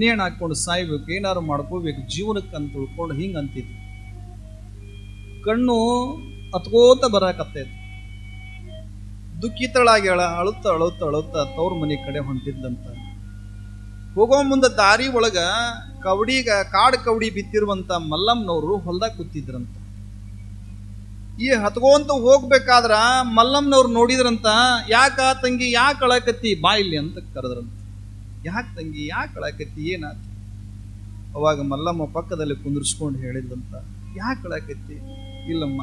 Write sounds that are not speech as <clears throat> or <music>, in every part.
ನೇಣು ಹಾಕೊಂಡು ಸಾಯ್ಬೇಕು, ಏನಾರು ಮಾಡ್ಕೋಬೇಕು, ಜೀವನಕ್ಕೆ ಅಂತ ತಿಳ್ಕೊಂಡು ಹಿಂಗೆ ಅಂತಿದ್ವಿ. ಕಣ್ಣು ಹತ್ಕೋತ ಬರಾಕತ್ತೈತಿ. ದುಃಖಿತಳಾಗ್ಯಾಳ ಅಳುತ್ತ ಅಳುತ್ತ ಅಳುತ್ತ ತವ್ರ ಮನೆ ಕಡೆ ಹೊಂಟಿದ್ದಂತ ಹೋಗೋ ಮುಂದೆ ದಾರಿ ಒಳಗ ಕವಡಿಗ, ಕಾಡು ಕವಡಿ ಬಿತ್ತಿರುವಂತ ಮಲ್ಲಮ್ಮನವರು ಹೊಲ್ದಾಗ ಕೂತಿದ್ರಂತ. ಈ ಹತ್ಕೊಂತ ಹೋಗ್ಬೇಕಾದ್ರ ಮಲ್ಲಮ್ಮನವ್ರು ನೋಡಿದ್ರಂತ, ಯಾಕ ತಂಗಿ, ಯಾಕೆ ಅಳಕತ್ತಿ ಬಾಯಿಲಿ ಅಂತ ಕರೆದ್ರಂತ. ಯಾಕೆ ತಂಗಿ, ಯಾಕೆ ಕಳಾಕತ್ತಿ ಏನಾತ ಅವಾಗ ಮಲ್ಲಮ್ಮ ಪಕ್ಕದಲ್ಲಿ ಕುಂದಿರ್ಸ್ಕೊಂಡು ಹೇಳಿದ್ಲಂತ, ಯಾಕೆ ಕಳಾಕತ್ತಿ? ಇಲ್ಲಮ್ಮ,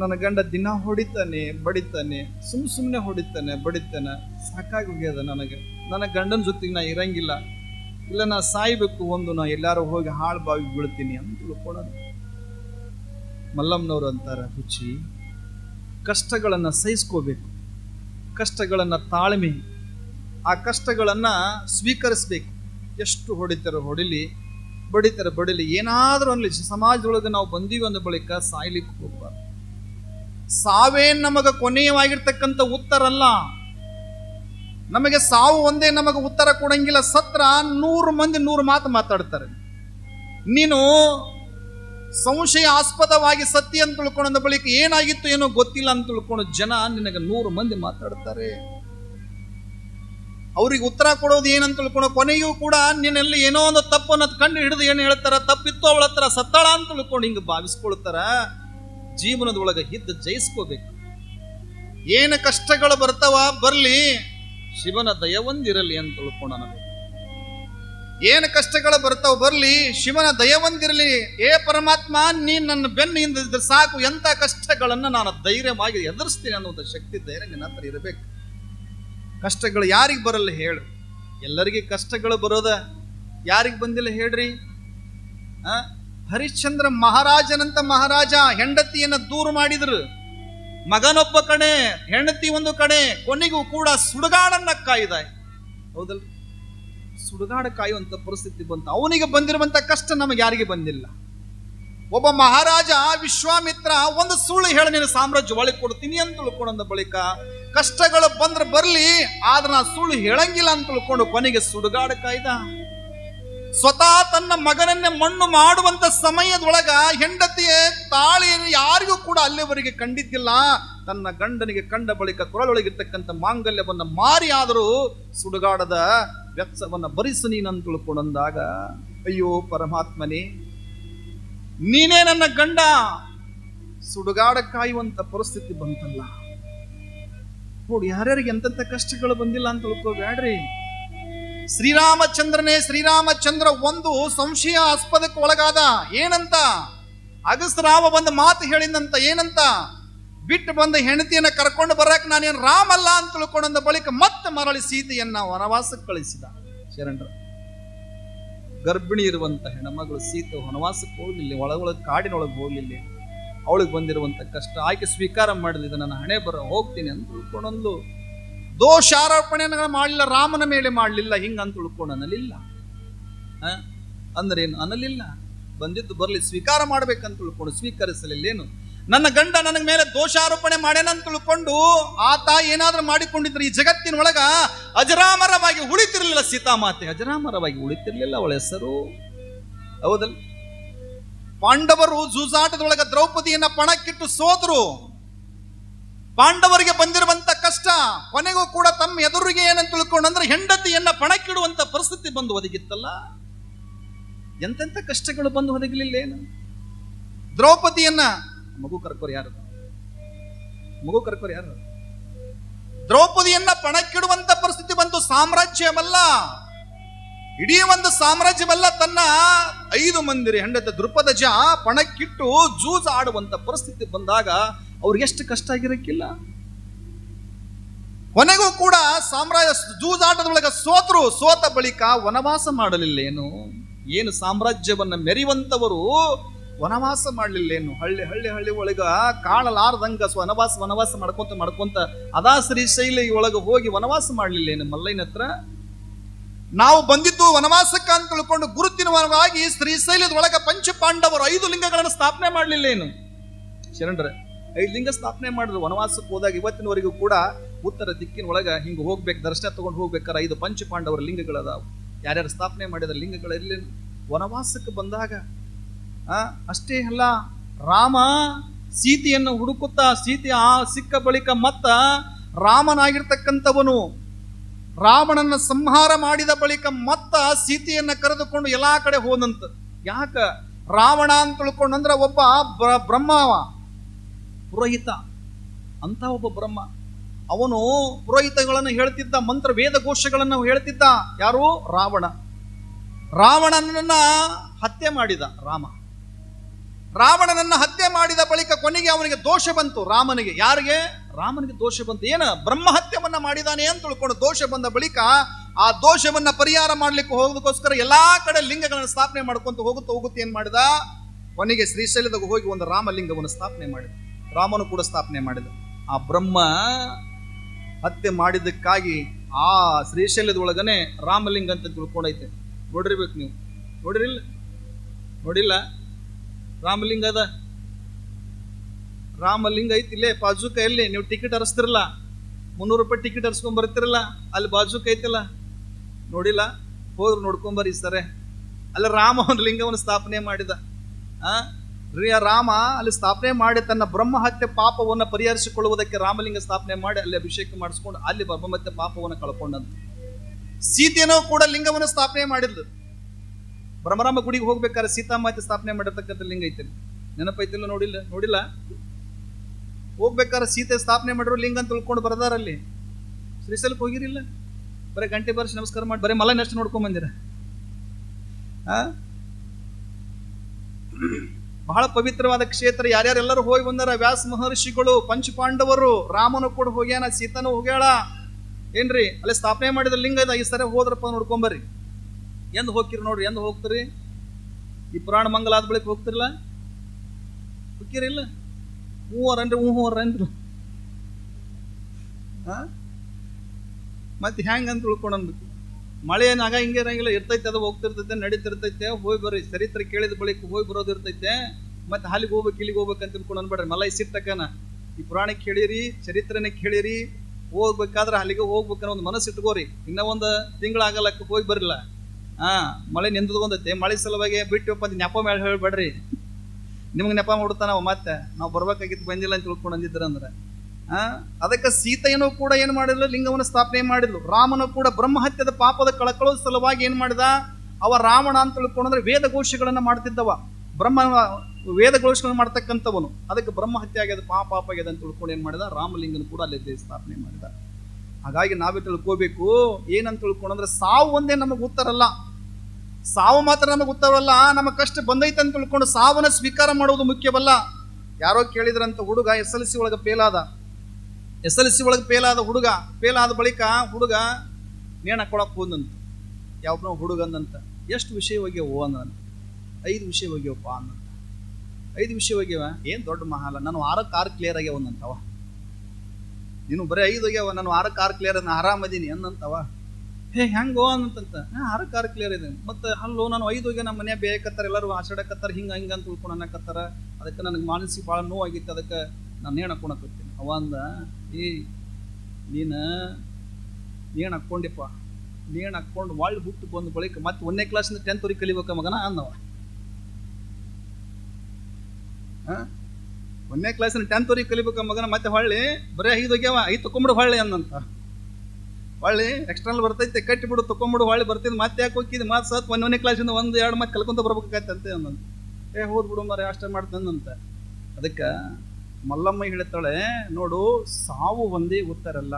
ನನ್ನ ಗಂಡ ದಿನ ಹೊಡಿತಾನೆ, ಬಡಿತಾನೆ, ಸುಮ್ ಸುಮ್ಮನೆ ಹೊಡಿತಾನೆ, ಬಡಿತಾನೆ, ಸಾಕಾಗಿ ಹೋಗ್ಯದ ನನಗೆ. ನನ್ನ ಗಂಡನ ಜೊತೆಗೆ ನಾ ಇರಂಗಿಲ್ಲ. ಇಲ್ಲ, ನಾ ಸಾಯ್ಬೇಕು, ಒಂದು ನಾ ಎಲ್ಲಾರು ಹೋಗಿ ಹಾಳು ಬಾವಿ ಬೀಳ್ತೀನಿ ಅಂತ ತಿಳ್ಕೊಳ್ಳೋದು ಮಲ್ಲಮ್ಮನವರು ಅಂತಾರ, ಹುಚ್ಚಿ, ಕಷ್ಟಗಳನ್ನು ಸಹಿಸ್ಕೋಬೇಕು. ಕಷ್ಟಗಳನ್ನು ತಾಳ್ಮೆ ಆ ಕಷ್ಟಗಳನ್ನು ಸ್ವೀಕರಿಸ್ಬೇಕು. ಎಷ್ಟು ಹೊಡಿತಾರೋ ಹೊಡಿಲಿ, ಬಡಿತಾರ ಬಡಿಲಿ, ಏನಾದರೂ ಅನ್ಲಿ, ಸಮಾಜದೊಳಗೆ ನಾವು ಬಂದೀವಿ ಅಂದ ಬಳಿಕ ಸಾಯ್ಲಿಕ್ಕೆ ಹೋಗ್ಬಾರ್ದು. ಸಾವೇ ನಮಗ ಕೊನೆಯವಾಗಿರ್ತಕ್ಕಂಥ ಉತ್ತರ ಅಲ್ಲ. ನಮಗೆ ಸಾವು ಒಂದೇ ನಮಗೆ ಉತ್ತರ ಕೊಡಂಗಿಲ್ಲ, ಸತ್ರ ನೂರು ಮಂದಿ ನೂರು ಮಾತು ಮಾತಾಡ್ತಾರೆ. ನೀನು ಸಂಶಯ ಆಸ್ಪದವಾಗಿ ಸತ್ಯ ಅಂತ ತಿಳ್ಕೊಂಡ ಬಳಿಕ ಏನಾಗಿತ್ತು ಏನೋ ಗೊತ್ತಿಲ್ಲ ಅಂತ ತಿಳ್ಕೊಂಡು ಜನ ನಿನಗೆ ನೂರು ಮಂದಿ ಮಾತಾಡ್ತಾರೆ. ಅವ್ರಿಗೆ ಉತ್ತರ ಕೊಡೋದು ಏನಂತ ತಿಳ್ಕೊಂಡು ಕೊನೆಯೂ ಕೂಡ ನಿನ್ನೆಲ್ಲಿ ಏನೋ ಒಂದು ತಪ್ಪು ಅನ್ನೋದು ಕಂಡು ಹಿಡಿದು ಏನು ಹೇಳ್ತಾರ? ತಪ್ಪಿತ್ತು ಅವಳ ಹತ್ರ ಸತ್ತಾಳ ಅಂತ ತಿಳ್ಕೊಂಡು ಹಿಂಗೆ ಭಾವಿಸ್ಕೊಳ್ತಾರ? ಜೀವನದೊಳಗೆ ಹಿದ್ದು ಜಯಿಸ್ಕೋಬೇಕು. ಏನು ಕಷ್ಟಗಳು ಬರ್ತಾವ ಬರ್ಲಿ, ಶಿವನ ದಯ ಒಂದಿರಲಿ ಅಂತ ತಿಳ್ಕೊಂಡ ನಾನು ಏನು ಕಷ್ಟಗಳು ಬರ್ತಾವ ಬರ್ಲಿ, ಶಿವನ ದಯ ಒಂದಿರಲಿ. ಏ ಪರಮಾತ್ಮ ನೀ ನನ್ನ ಬೆನ್ನಿಂದ ಇದ್ರೆ ಸಾಕು ಎಂತ ಕಷ್ಟಗಳನ್ನ ನಾನು ಧೈರ್ಯವಾಗಿ ಎದುರಿಸ್ತೀನಿ ಅನ್ನುವಂಥ ಶಕ್ತಿ, ಧೈರ್ಯ ನಿನ್ನ ಹತ್ರ ಇರಬೇಕು. ಕಷ್ಟಗಳು ಯಾರಿಗೆ ಬರಲ್ಲ ಹೇಳು. ಎಲ್ಲರಿಗೆ ಕಷ್ಟಗಳು ಬರೋದ ಯಾರಿಗೆ ಬಂದಿಲ್ಲ ಹೇಳ್ರಿ? ಹರಿಶ್ಚಂದ್ರ ಮಹಾರಾಜನಂತ ಮಹಾರಾಜ ಹೆಂಡತಿಯನ್ನು ದೂರ ಮಾಡಿದ್ರು. ಮಗನೊಬ್ಬ ಕಡೆ ಹೆಂಡತಿ ಒಂದು ಕಡೆ ಕೊನೆಗೂ ಕೂಡ ಸುಡುಗಾಡನ್ನ ಕಾಯ್ದ ಹೌದಲ್ರಿ? ಸುಡುಗಾಡ ಕಾಯುವಂತ ಪರಿಸ್ಥಿತಿ ಬಂತು. ಅವನಿಗೆ ಬಂದಿರುವಂತ ಕಷ್ಟ ನಮಗೆ ಯಾರಿಗೆ ಬಂದಿಲ್ಲ. ಒಬ್ಬ ಮಹಾರಾಜ, ವಿಶ್ವಾಮಿತ್ರ, ಒಂದು ಸುಳ್ಳು ಹೇಳಿ ನೀನು ಸಾಮ್ರಾಜ್ಯ ಒಳಗೆ ಕೊಡ್ತೀನಿ ಅಂತ ತಿಳ್ಕೊಂಡ ಬಳಿಕ ಕಷ್ಟಗಳು ಬಂದ್ರೆ ಬರಲಿ, ಆದ್ರೆ ನಾ ಸುಳ್ಳು ಹೇಳಂಗಿಲ್ಲ ಅಂತ ತಿಳ್ಕೊಂಡು ಕೊನೆಗೆ ಸುಡುಗಾಡ ಕಾಯ್ದ. ಸ್ವತಃ ತನ್ನ ಮಗನನ್ನೇ ಮಣ್ಣು ಮಾಡುವಂತ ಸಮಯದೊಳಗ ಹೆಂಡತಿಯೇ ತಾಳಿ ಯಾರಿಗೂ ಕೂಡ ಅಲ್ಲಿವರೆಗೆ ಕಂಡಿದ್ದಿಲ್ಲ. ತನ್ನ ಗಂಡನಿಗೆ ಕಂಡ ಬಳಿಕ ಕೊರಳೊಳಗಿರ್ತಕ್ಕಂಥ ಮಾಂಗಲ್ಯವನ್ನ ಮಾರಿ ಆದರೂ ಸುಡುಗಾಡದ ವ್ಯತ್ಸವನ್ನು ಭರಿಸು ನೀನಂತ ತಿಳ್ಕೊಂಡಂದಾಗ, ಅಯ್ಯೋ ಪರಮಾತ್ಮನೇ ನೀನೇ ನನ್ನ ಗಂಡ. ಸುಡುಗಾಡ ಕಾಯುವಂತ ಪರಿಸ್ಥಿತಿ ಬಂತಲ್ಲ. ನೋಡಿ, ಯಾರ್ಯಾರಿಗೆ ಎಂತೆಂಥ ಕಷ್ಟಗಳು ಬಂದಿಲ್ಲ ಅಂತ ತಿಳ್ಕೋಬೇಡ್ರಿ. ಶ್ರೀರಾಮಚಂದ್ರನೇ ಶ್ರೀರಾಮಚಂದ್ರ ಒಂದು ಸಂಶಯ ಆಸ್ಪದಕ್ಕೆ ಒಳಗಾದ. ಏನಂತ? ಅಗಸ್ರಾವ ಬಂದ ಮಾತು ಹೇಳಿದಂತ ಏನಂತ? ಬಿಟ್ಟು ಬಂದ ಹೆಂಡತಿಯನ್ನ ಕರ್ಕೊಂಡು ಬರಕ್ ನಾನೇನು ರಾಮಲ್ಲ ಅಂತ ತಿಳ್ಕೊಂಡ ಬಳಿಕ ಮತ್ತೆ ಮರಳಿ ಸೀತೆಯನ್ನ ವನವಾಸಕ್ಕೆ ಕಳಿಸಿದ. ಶರಣರ. ಗರ್ಭಿಣಿ ಇರುವಂತ ಹೆಣ್ಮಗಳು ಸೀತೆ ವನವಾಸಕ್ಕೆ ಹೋಗಲಿಲ್ಲ, ಒಳಗೊಳಗೆ ಕಾಡಿನೊಳಗೆ ಹೋಗಲಿಲ್ಲ. ಅವಳಿಗೆ ಬಂದಿರುವಂತ ಕಷ್ಟ ಆಯ್ಕೆ ಸ್ವೀಕಾರ ಮಾಡಿದ ನನ್ನ ಹಣೆ ಬರ, ಹೋಗ್ತೀನಿ ಅಂತ ತಿಳ್ಕೊಂಡಂದ್ಲು ದೋಷಾರೋಪಣೆಯನ್ನು ಮಾಡಲಿಲ್ಲ, ರಾಮನ ಮೇಲೆ ಮಾಡಲಿಲ್ಲ, ಹಿಂಗ ಅಂತ ತಿಳ್ಕೊಂಡು ಅನ್ನಲಿಲ್ಲ. ಅಂದ್ರೆ ಏನು ಅನ್ನಲಿಲ್ಲ? ಬಂದಿದ್ದು ಬರಲಿ, ಸ್ವೀಕಾರ ಮಾಡ್ಬೇಕಂತ ಸ್ವೀಕರಿಸಲಿಲ್ಲ, ಏನು? ನನ್ನ ಗಂಡ ನನ್ನ ಮೇಲೆ ದೋಷಾರೋಪಣೆ ಮಾಡೇನಂತ ತಿಳ್ಕೊಂಡು ಆತ ಏನಾದ್ರೂ ಮಾಡಿಕೊಂಡಿದ್ರೆ ಈ ಜಗತ್ತಿನೊಳಗ ಅಜರಾಮರವಾಗಿ ಉಳಿತಿರ್ಲಿಲ್ಲ ಸೀತಾಮಾತೆ. ಅಜರಾಮರವಾಗಿ ಉಳಿತಿರ್ಲಿಲ್ಲ ಅವಳ ಹೆಸರು. ಹೌದಲ್ಲ? ಪಾಂಡವರು ಜೂಜಾಟದೊಳಗ ದ್ರೌಪದಿಯನ್ನ ಪಣಕ್ಕಿಟ್ಟು ಸೋದ್ರು. ಪಾಂಡವರಿಗೆ ಬಂದಿರುವಂತ ಕಷ್ಟ, ಕೊನೆಗೂ ಕೂಡ ತಮ್ಮ ಎದುರಿಗೆ ಏನಂತ ತಿಳ್ಕೊಂಡು ಅಂದ್ರೆ ಹೆಂಡತಿಯನ್ನ ಪಣಕ್ಕಿಡುವಂತ ಪರಿಸ್ಥಿತಿ ಬಂದು ಒದಗಿತ್ತಲ್ಲ? ಎಂತೆಂಥ ಕಷ್ಟಗಳು ಬಂದು ಒದಗಲಿಲ್ಲ ಏನು ದ್ರೌಪದಿಯನ್ನ ಮಗು ಕರ್ಕೋರು ಯಾರು? ಮಗು ಕರ್ಕೋರು ಯಾರು? ದ್ರೌಪದಿಯನ್ನ ಪಣಕ್ಕಿಡುವಂತ ಪರಿಸ್ಥಿತಿ ಬಂತು. ಸಾಮ್ರಾಜ್ಯವಲ್ಲ ಇಡೀ ಒಂದು ಸಾಮ್ರಾಜ್ಯವಲ್ಲ ತನ್ನ ಐದು ಮಂದಿರ ಹೆಂಡತ ದೃಪದಜ ಪಣಕ್ಕಿಟ್ಟು ಜೂಜ್ ಆಡುವಂತ ಪರಿಸ್ಥಿತಿ ಬಂದಾಗ ಅವ್ರಿಗೆ ಎಷ್ಟು ಕಷ್ಟ ಆಗಿರಕ್ಕಿಲ್ಲ? ಕೊನೆಗೂ ಕೂಡ ಸಾಮ್ರಾಜ್ಯ ಜೂಜಾಟದೊಳಗೆ ಸೋತರು. ಸೋತ ಬಳಿಕ ವನವಾಸ ಮಾಡಲಿಲ್ಲ ಏನು ಏನು ಸಾಮ್ರಾಜ್ಯವನ್ನ ಮೆರೆಯುವಂತವರು ವನವಾಸ ಮಾಡಲಿಲ್ಲ ಏನು ಹಳ್ಳಿ ಹಳ್ಳಿ ಹಳ್ಳಿ ಒಳಗ ಕಾಣಲಾರ್ದಂಗ ಸ್ವನವಾಸ ವನವಾಸ ವನವಾಸ ಮಾಡ್ಕೊಂತ ಮಾಡ್ಕೊಂತ ಅದಾ ಶ್ರೀಶೈಲಿ ಒಳಗೆ ಹೋಗಿ ವನವಾಸ ಮಾಡಲಿಲ್ಲ ಏನು ಮಲ್ಲಯ್ಯನ ಹತ್ರ? ನಾವು ಬಂದಿದ್ದು ವನವಾಸಕ್ಕೆ ಅಂತ ತಿಳ್ಕೊಂಡು ಗುರುತಿನವಾಗಿ ಶ್ರೀಶೈಲದ ಒಳಗ ಪಂಚ ಪಾಂಡವರು ಐದು ಲಿಂಗಗಳನ್ನು ಸ್ಥಾಪನೆ ಮಾಡಲಿಲ್ಲ ಏನು ಶರಣರ, ಐದು ಲಿಂಗ ಸ್ಥಾಪನೆ ಮಾಡಿದ್ರು. ವನವಾಸಕ್ಕೆ ಹೋದಾಗ ಇವತ್ತಿನವರೆಗೂ ಕೂಡ ಉತ್ತರ ದಿಕ್ಕಿನ ಒಳಗ ಹಿಂಗ ಹೋಗ್ಬೇಕು, ದರ್ಶನ ತಗೊಂಡು ಹೋಗ್ಬೇಕಾರೆ ಐದು ಪಂಚ ಪಾಂಡವರ ಲಿಂಗಗಳದಾವು. ಯಾರ್ಯಾರು ಸ್ಥಾಪನೆ ಮಾಡಿದ ಲಿಂಗಗಳು ವನವಾಸಕ್ಕೆ ಬಂದಾಗ ಅಷ್ಟೇ ಅಲ್ಲ, ರಾಮ ಸೀತೆಯನ್ನು ಹುಡುಕುತ್ತಾ ಸೀತೆ ಆ ಸಿಕ್ಕ ಬಳಿಕ ಮತ್ತ ರಾಮನಾಗಿರ್ತಕ್ಕಂಥವನು ರಾವಣನ ಸಂಹಾರ ಮಾಡಿದ ಬಳಿಕ ಮತ್ತ ಸೀತೆಯನ್ನು ಕರೆದುಕೊಂಡು ಎಲ್ಲಾ ಕಡೆ ಹೋದಂತ. ಯಾಕ? ರಾವಣ ಅಂತ ತಿಳ್ಕೊಂಡು ಅಂದ್ರೆ ಒಬ್ಬ ಬ್ರಹ್ಮವ ಬ್ರಹ್ಮ ಪುರೋಹಿತ. ಅಂತ ಒಬ್ಬ ಬ್ರಹ್ಮ. ಅವನು ಪುರೋಹಿತಗಳನ್ನು ಹೇಳ್ತಿದ್ದ, ಮಂತ್ರ ವೇದ ಘೋಷಗಳನ್ನು ಹೇಳ್ತಿದ್ದ. ಯಾರು? ರಾವಣ. ರಾವಣನನ್ನ ಹತ್ಯೆ ಮಾಡಿದ ರಾಮ. ರಾವಣನನ್ನ ಹತ್ಯೆ ಮಾಡಿದ ಬಳಿಕ ಕೊನೆಗೆ ಅವನಿಗೆ ದೋಷ ಬಂತು. ರಾಮನಿಗೆ ಯಾರಿಗೆ? ರಾಮನಿಗೆ ದೋಷ ಬಂತು. ಏನ? ಬ್ರಹ್ಮ ಹತ್ಯವನ್ನ ಮಾಡಿದಾನೆ ಅಂತ ತಿಳ್ಕೊಂಡು ದೋಷ ಬಂದ ಬಳಿಕ ಆ ದೋಷವನ್ನ ಪರಿಹಾರ ಮಾಡ್ಲಿಕ್ಕೆ ಹೋಗೋದಕ್ಕೋಸ್ಕರ ಎಲ್ಲಾ ಕಡೆ ಲಿಂಗಗಳನ್ನು ಸ್ಥಾಪನೆ ಮಾಡ್ಕೊಂತ ಹೋಗುತ್ತಾ ಹೋಗುತ್ತೆ ಏನ್ ಮಾಡಿದ? ಕೊನೆಗೆ ಶ್ರೀಶೈಲದಾಗ ಹೋಗಿ ಒಂದು ರಾಮಲಿಂಗವನ್ನು ಸ್ಥಾಪನೆ ಮಾಡಿದ. ರಾಮನು ಕೂಡ ಸ್ಥಾಪನೆ ಮಾಡಿದ. ಆ ಬ್ರಹ್ಮ ಹತ್ಯೆ ಮಾಡಿದ್ದಕ್ಕಾಗಿ ಆ ಶ್ರೀಶೈಲದ ಒಳಗನೆ ರಾಮಲಿಂಗ ಅಂತ ತಿಳ್ಕೊಂಡೈತೆ. ನೋಡಿರ್ಬೇಕು ನೀವು. ನೋಡಿರಿಲ್ಲ? ನೋಡಿಲ್ಲ? ರಾಮಲಿಂಗ ಅದ ರಾಮಲಿಂಗ ಐತಿ ಇಲ್ಲೇ ಬಾಜುಕ ಎಲ್ಲಿ ನೀವು ಟಿಕೆಟ್ ಹರಿಸ್ತಿರಲ್ಲ, ಮುನ್ನೂರು ರೂಪಾಯಿ ಟಿಕೆಟ್ ಹರಿಸ್ಕೊಂಡ್ ಬರ್ತಿರಲ್ಲ ಅಲ್ಲಿ ಬಾಜುಕ ಐತಿಲ್ಲ. ನೋಡಿಲ್ಲ, ಹೋದ್ರು ನೋಡ್ಕೊಂಬರಿ ಸರ್. ಅಲ್ಲಿ ರಾಮ ಒಂದು ಲಿಂಗವನ್ನು ಸ್ಥಾಪನೆ ಮಾಡಿದ. ಆ? ರಾಮ ಅಲ್ಲಿ ಸ್ಥಾಪನೆ ಮಾಡಿ ತನ್ನ ಬ್ರಹ್ಮಹತ್ಯೆ ಪಾಪವನ್ನು ಪರಿಹರಿಸಿಕೊಳ್ಳುವುದಕ್ಕೆ ರಾಮಲಿಂಗ ಸ್ಥಾಪನೆ ಮಾಡಿ ಅಲ್ಲಿ ಅಭಿಷೇಕ ಮಾಡಿಸ್ಕೊಂಡು ಅಲ್ಲಿ ಬ್ರಹ್ಮಹತ್ಯೆ ಪಾಪವನ್ನು ಕಳ್ಕೊಂಡಂತ. ಸೀತೆಯನ್ನು ಕೂಡ ಲಿಂಗವನ್ನು ಸ್ಥಾಪನೆ ಮಾಡಿದ್ಲು. ಬ್ರಹ್ಮರಾಮ ಗುಡಿಗೆ ಹೋಗ್ಬೇಕಾದ್ರೆ ಸೀತಾಮಾತೆ ಸ್ಥಾಪನೆ ಮಾಡಿರ್ತಕ್ಕಂಥ ಲಿಂಗ ಐತೆ. ನೆನಪೈತಿಲ್ಲ ನೋಡಿಲ್ಲ? ನೋಡಿಲ್ಲ? ಹೋಗ್ಬೇಕಾದ್ರೆ ಸೀತೆ ಸ್ಥಾಪನೆ ಮಾಡಿರೋ ಲಿಂಗ ಅಂತ ತಿಳ್ಕೊಂಡು ಬರ್ದಾರಲ್ಲಿ ಶ್ರೀಶೈಲಕ್ಕೆ ಹೋಗಿರಿಲ್ಲ? ಬರೀ ಗಂಟೆ ಬರ್ಸಿ ನಮಸ್ಕಾರ ಮಾಡಿ, ಬರೀ ಮಲ ನೆಸ್ಟ್ ನೋಡ್ಕೊಂಡ್ ಬಂದಿರ? ಬಹಳ ಪವಿತ್ರವಾದ ಕ್ಷೇತ್ರ, ಯಾರ್ಯಾರೆಲ್ಲರೂ ಹೋಗಿ ಬಂದಾರ? ವ್ಯಾಸ ಮಹರ್ಷಿಗಳು, ಪಂಚಪಾಂಡವರು, ರಾಮನು ಕೂಡ ಹೋಗ್ಯಾನ, ಸೀತನು ಹೋಗ್ಯಾಳ. ಏನ್ರಿ? ಅಲ್ಲಿ ಸ್ಥಾಪನೆ ಮಾಡಿದ ಲಿಂಗ ಇದೆ, ಈ ಸರಿ ಹೋದ್ರಪ್ಪ ನೋಡ್ಕೊಂಬರ್ರಿ ಎಂದು ಹೋಗ್ತೀರಿ ನೋಡ್ರಿ, ಎಂದು ಹೋಗ್ತೀರಿ? ಈ ಪುರಾಣ ಮಂಗಲ ಆದ ಬಳಿಕ ಹೋಗ್ತಿರಲ್ಲ? ಹೋಗ್ತೀರಿಲ್ಲ ರನ್ ಹಾ? ಮತ್ತೆ ಹೆಂಗೆ ಅಂತ ತಿಳ್ಕೊಂಡು ಅನ್ಬೇಕು ಮಳೆ ಏನಾಗ ಹಿಂಗೆ ಇರಂಗಿಲ್ಲ, ಇರ್ತೈತೆ, ಅದು ಹೋಗ್ತಿರ್ತೈತೆ, ನಡೀತಿರ್ತೈತೆ ಹೋಗಿ ಬರ್ರಿ ಚರಿತ್ರೆ ಕೇಳಿದ ಬಳಿಕ ಹೋಗಿ ಬರೋದು ಇರ್ತೈತೆ. ಮತ್ತೆ ಅಲ್ಲಿಗೆ ಹೋಗ್ಬೇಕು, ಇಲ್ಲಿಗೆ ಹೋಗ್ಬೇಕಂತ ಅಂತ ತಿಳ್ಕೊಂಡು ಅನ್ಬೇಡ್ರಿ ಮಲ ಈ ಪುರಾಣ ಕೇಳಿರಿ, ಚರಿತ್ರೆನೆ ಕೇಳಿರಿ, ಹೋಗ್ಬೇಕಾದ್ರೆ ಅಲ್ಲಿಗೆ ಹೋಗ್ಬೇಕನ್ನೋ ಒಂದು ಮನಸ್ಸು ಇಟ್ಕೋರಿ ಇನ್ನ ಒಂದು ತಿಂಗಳಾಗಲಕ್ಕ ಹೋಗಿ ಬರಲ್ಲ ಹಾ, ಮಳೆ ನಿಂತದ ಬಂದೈತೆ. ಮಳೆ ಸಲುವಾಗಿ ಬಿಟ್ಟು ಅಂತ ನೆಪ ಮೇಲೆ ಹೇಳ್ಬೇಡ್ರಿ. ನಿಮ್ಗೆ ನೆಪ ಅವ ಮತ್ತೆ. ನಾವು ಬರ್ಬೇಕಾಗಿತ್ತು ಬಂದಿಲ್ಲ ಅಂತ ತಿಳ್ಕೊಂಡು ಅಂದಿದ್ರ ಅಂದ್ರೆ. ಆ ಅದಕ್ಕೆ ಸೀತೆಯನ್ನು ಕೂಡ ಏನ್ ಮಾಡಿದ್ಲು? ಲಿಂಗವನ್ನು ಸ್ಥಾಪನೆ ಮಾಡಿದ್ಲು. ರಾಮನು ಕೂಡ ಬ್ರಹ್ಮಹತ್ಯದ ಪಾಪದ ಕಳಕಳ ಸಲುವಾಗಿ ಏನ್ ಮಾಡಿದ? ಅವ ರಾವಣ ಅಂತ ತಿಳ್ಕೊಂಡ್ರೆ ವೇದ ಘೋಷಗಳನ್ನ ಮಾಡ್ತಿದ್ದವ. ಬ್ರಹ್ಮ, ವೇದ ಘೋಷಗಳನ್ನ ಮಾಡ್ತಕ್ಕಂಥವನು. ಅದಕ್ಕೆ ಬ್ರಹ್ಮಹತ್ಯೆ ಆಗ್ಯದ, ಪಾಪ ಪಾಪ ಆಗ್ಯದ ಅಂತ ತಿಳ್ಕೊಂಡು ಏನು ಮಾಡಿದ? ರಾಮಲಿಂಗನ ಕೂಡ ಅಲ್ಲಿ ಸ್ಥಾಪನೆ ಮಾಡಿದ. ಹಾಗಾಗಿ ನಾವೇ ತಿಳ್ಕೋಬೇಕು. ಏನಂತ ತಿಳ್ಕೊಂಡ್ರೆ ಸಾವು ಒಂದೇ ನಮಗೆ ಉತ್ತರಲ್ಲ ಸಾವು ಮಾತ್ರ ನಮಗೆ ಉತ್ತರವಲ್ಲ, ನಮ್ಮ ಕಷ್ಟ ಬಂದೈತೆ ಅಂತ ತಿಳ್ಕೊಂಡು ಸಾವನ್ನ ಸ್ವೀಕಾರ ಮಾಡುವುದು ಮುಖ್ಯವಲ್ಲ. ಯಾರೋ ಕೇಳಿದ್ರಂತ ಹುಡುಗ ಎಸ್ ಎಲ್ ಸಿ ಒಳಗೆ ಫೇಲಾದ ಎಸ್ ಎಲ್ ಸಿ ಒಳಗೆ ಫೇಲಾದ ಹುಡುಗ ಫೇಲಾದ ಬಳಿಕ ಹುಡುಗ, ನೇಣ ಕೊಡಕ್ಕೆ ಹೋದಂತ ಯಾವನೋ ಹುಡುಗಂದಂತ ಎಷ್ಟು ವಿಷಯ ಹೋಗ್ಯವು ಅಂದಂತ. ಐದು ವಿಷಯ ಹೋಗ್ಯವಪ್ಪ ಅಂದಂತ. ಐದು ವಿಷಯ ಹೋಗ್ಯವ, ಏನು ದೊಡ್ಡ ಮಹಾಲ, ನಾನು ಆರಕ್ಕೆ ಆರು ಕ್ಲಿಯರ್ ಆಗ್ಯಾವ ಅಂದಂತವ. ನೀನು ಬರೀ ಐದು ಹೋಗ್ಯಾವ, ನಾನು ಆರಕ್ಕೆ ಆರು ಕ್ಲಿಯರ್ ನಾನು ಆರಾಮದೀನಿ ಅಂದಂತವ. ಹೇ, ಹೆಂಗೋ ಅಂತಂತ ಆರಕ್ಕೆ ಕಾರ್ ಕ್ಲಿಯರ್ ಇದೆ. ಮತ್ತೆ ಅಲ್ಲೋ, ನಾನು ಐದು ಹೋಗಿ ನಮ್ಮ ಮನೆ ಬೇಕತ್ತಾರ ಎಲ್ಲರೂ ಆಷಾಡಕತ್ತಾರ ಹಿಂಗ, ಹಿಂಗೆ ಅಂತ ತಿಳ್ಕೊಂಡು ಅನ್ನಕತ್ತಾರ ಅದಕ್ಕೆ ನನಗೆ ಮಾನಸಿಕ ಭಾಳ ನೋವಾಗಿತ್ತು. ಅದಕ್ಕೆ ನಾನು ನೇಣು ಹಾಕೊಳಕತ್ತೀನಿ ಅವ ಅಂದ, ಏ, ನೀನು ನೇಣು ಹಾಕ್ಕೊಂಡಿಪ್ಪ. ನೇಣು ಹಾಕ್ಕೊಂಡು ವಾಳ್ ಹುಟ್ಟು ಬಂದ ಬಳಿಕ ಮತ್ತೆ ಒಂದನೇ ಕ್ಲಾಸಿಂದ ಟೆಂತ್ ವರೆಗೆ ಕಲಿಬೇಕ ಮಗನ? ಅಂದವ. ಹಾಂ, ಒಂದನೇ ಕ್ಲಾಸಿನ ಟೆಂತ್ ವರೆಗೆ ಕಲಿಬೇಕ ಮಗನ? ಮತ್ತೆ ಹೊಳ್ಳಿ, ಬರೀ ಐದು ಹೋಗ್ಯಾವ, ಐದು ತಕೊಂಬಿಡು ಹೊಳ್ಳಿ ಅಂದಂತ. ಹೊಳ್ಳಿ ಎಕ್ಸ್ಟರ್ನಲ್ ಬರ್ತೈತೆ, ಕಟ್ಟಿಬಿಡು, ತಕೊಂಬಿಡು, ಹೊಳ್ಳಿ ಬರ್ತೀನಿ, ಮತ್ತೆ ಯಾಕೆ ಹೋಗಿದ್ದು ಮತ್ತೆ ಸತ್ ಒಂದನೇ ಕ್ಲಾಸಿಂದ ಒಂದು ಎರಡು ಮತ್ತೆ ಕಲ್ಕೊಂತ ಬರ್ಬೇಕಾಗತ್ತೆ ಅಂದಂತ ಏ, ಹೋದ್ ಬಿಡು ಮರ ಅಷ್ಟೇ ಮಾಡ್ತಂದಂತ ಅದಕ್ಕೆ ಮಲ್ಲಮ್ಮ ಹೇಳ್ತಾಳೆ, ನೋಡು, ಸಾವು ಒಂದೇ ಉತ್ತರಲ್ಲ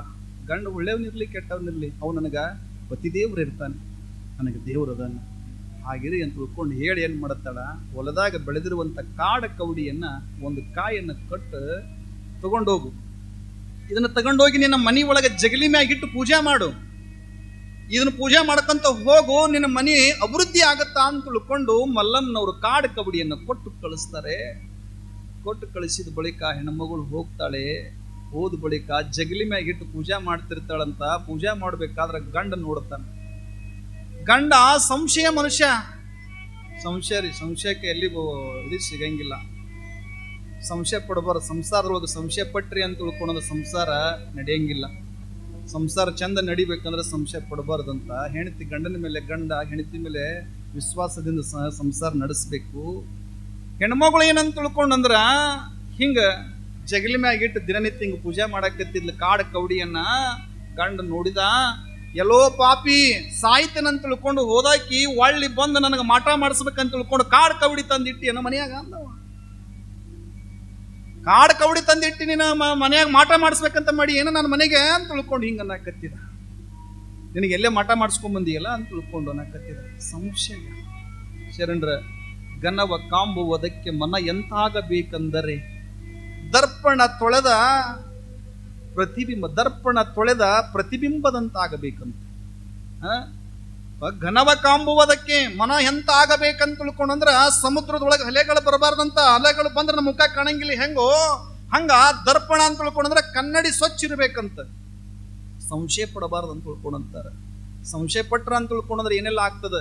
ಗಂಡು ಒಳ್ಳೆಯವನಿರ್ಲಿ ಕೆಟ್ಟವನಿರ್ಲಿ ಅವು ನನಗೆ ಪತಿದೇವ್ರು ಇರ್ತಾನೆ. ನನಗೆ ದೇವ್ರು ಅದಾನ. ಹಾಗಿರಿ ಅಂತ ತಿಳ್ಕೊಂಡು ಹೇಳಿ ಏನು ಮಾಡತ್ತಾಳ? ಹೊಲದಾಗ ಬೆಳೆದಿರುವಂಥ ಕಾಡ ಕವಡಿಯನ್ನು, ಒಂದು ಕಾಯನ್ನು ಕಟ್ಟು ತಗೊಂಡೋಗು. ಇದನ್ನ ತಗೊಂಡೋಗಿ ನಿನ್ನ ಮನೆ ಒಳಗೆ ಜಗಲಿ ಮ್ಯಾಗಿಟ್ಟು ಪೂಜೆ ಮಾಡು. ಇದನ್ನ ಪೂಜೆ ಮಾಡ್ಕಂತ ಹೋಗು, ನಿನ್ನ ಮನೆ ಅಭಿವೃದ್ಧಿ ಆಗತ್ತಾ ಅಂತ ತಿಳ್ಕೊಂಡು ಮಲ್ಲಮ್ಮನವರು ಕಾಡು ಕಬಡಿಯನ್ನು ಕೊಟ್ಟು ಕಳಿಸ್ತಾರೆ. ಕೊಟ್ಟು ಕಳಿಸಿದ ಬಳಿಕ ಹೆಣ್ಮಗಳು ಹೋಗ್ತಾಳೆ. ಹೋದ ಬಳಿಕ ಜಗಲಿ ಮ್ಯಾಗಿಟ್ಟು ಪೂಜೆ ಮಾಡ್ತಿರ್ತಾಳಂತ ಪೂಜೆ ಮಾಡ್ಬೇಕಾದ್ರೆ ಗಂಡ ನೋಡ್ತಾನೆ. ಗಂಡ ಸಂಶಯ ಮನುಷ್ಯ. ಸಂಶಯ ರೀ, ಸಂಶಯಕ್ಕೆ ಎಲ್ಲಿ ಇದು ಸಿಗಂಗಿಲ್ಲ. ಸಂಶಯ ಪಡಬಾರ್ದು. ಸಂಸಾರದೊಳಗೆ ಸಂಶಯ ಪಟ್ರಿ ಅಂತ ತಿಳ್ಕೊಳೋದು ಸಂಸಾರ ನಡೆಯಂಗಿಲ್ಲ. ಸಂಸಾರ ಚಂದ ನಡಿಬೇಕಂದ್ರೆ ಸಂಶಯ ಪಡಬಾರ್ದಂತ ಹೆಂಡತಿ ಗಂಡನ ಮೇಲೆ ಗಂಡ, ಹೆಂಡತಿ ಮೇಲೆ ವಿಶ್ವಾಸದಿಂದ ಸಂಸಾರ ನಡೆಸಬೇಕು. ಹೆಣ್ಮಗಳು ಏನಂತ ತಿಳ್ಕೊಂಡಂದ್ರ, ಹಿಂಗ ಜಗಲಿ ಮ್ಯಾಗಿಟ್ಟು ದಿನನಿತ್ಯ ಹಿಂಗ ಪೂಜೆ ಮಾಡಕತ್ತಿದ್ಲು ಕಾಡು ಕವಡಿಯನ್ನ ಗಂಡ ನೋಡಿದ, ಎಲ್ಲೋ ಪಾಪಿ ಸಾಯ್ತೇನಂತ ತಿಳ್ಕೊಂಡು ಹೋದಾಕಿ ಒಳ್ಳಿ ಬಂದು ನನಗೆ ಮಾಟ ಮಾಡಿಸ್ಬೇಕಂತ ತಿಳ್ಕೊಂಡು ಕಾಡು ಕವಡಿ ತಂದಿಟ್ಟಿ ಏನೋ ಮನೆಯಾಗ ಅಂದವ. ಕಾಡು ಕವಡಿ ತಂದಿಟ್ಟಿ ನೀನು ಮನೆಯಾಗ ಮಾಟ ಮಾಡಿಸ್ಬೇಕಂತ ಮಾಡಿ ಏನೋ ನಾನು ಮನೆಗೆ ಅಂತ ತಿಳ್ಕೊಂಡು ಹಿಂಗೆ ಅನ್ನಕತ್ತಿದ. ನಿನಗೆ ಎಲ್ಲೇ ಮಾಟ ಮಾಡಿಸ್ಕೊಂಡ್ ಬಂದಿಯಲ್ಲ ಅಂತ ತಿಳ್ಕೊಂಡು ಅನ್ನಕತ್ತಿದ. ಸಂಶಯ. ಶರಣರ ಗನವ ಕಾಂಬುವುದಕ್ಕೆ ಮನ ಎಂತಾಗಬೇಕೆಂದರೆ ದರ್ಪಣ ತೊಳೆದ ಪ್ರತಿಬಿಂಬ ದರ್ಪಣ ತೊಳೆದ ಪ್ರತಿಬಿಂಬದಂತಾಗಬೇಕಂತ? ಘನವ ಕಾಂಬುವುದಕ್ಕೆ ಮನ ಎಂತ ಆಗಬೇಕಂತ ತಿಳ್ಕೊಂಡಂದ್ರ ಸಮುದ್ರದೊಳಗೆ ಅಲೆಗಳು ಬರಬಾರ್ದಂತ ಅಲೆಗಳು ಬಂದ್ರೆ ನಮ್ಮ ಮುಖ ಕಾಣಂಗಿಲ್ಲ. ಹೆಂಗೋ? ಹಂಗ ದರ್ಪಣ ಅಂತ ತಿಳ್ಕೊಂಡಂದ್ರ ಕನ್ನಡಿ ಸ್ವಚ್ಛ ಇರಬೇಕಂತ. ಸಂಶಯ ಪಡಬಾರ್ದು ಅಂತ ತಿಳ್ಕೊಂಡಂತಾರೆ ಸಂಶಯ ಪಟ್ರ ಅಂತ ತಿಳ್ಕೊಂಡಂದ್ರೆ ಏನೆಲ್ಲ ಆಗ್ತದೆ?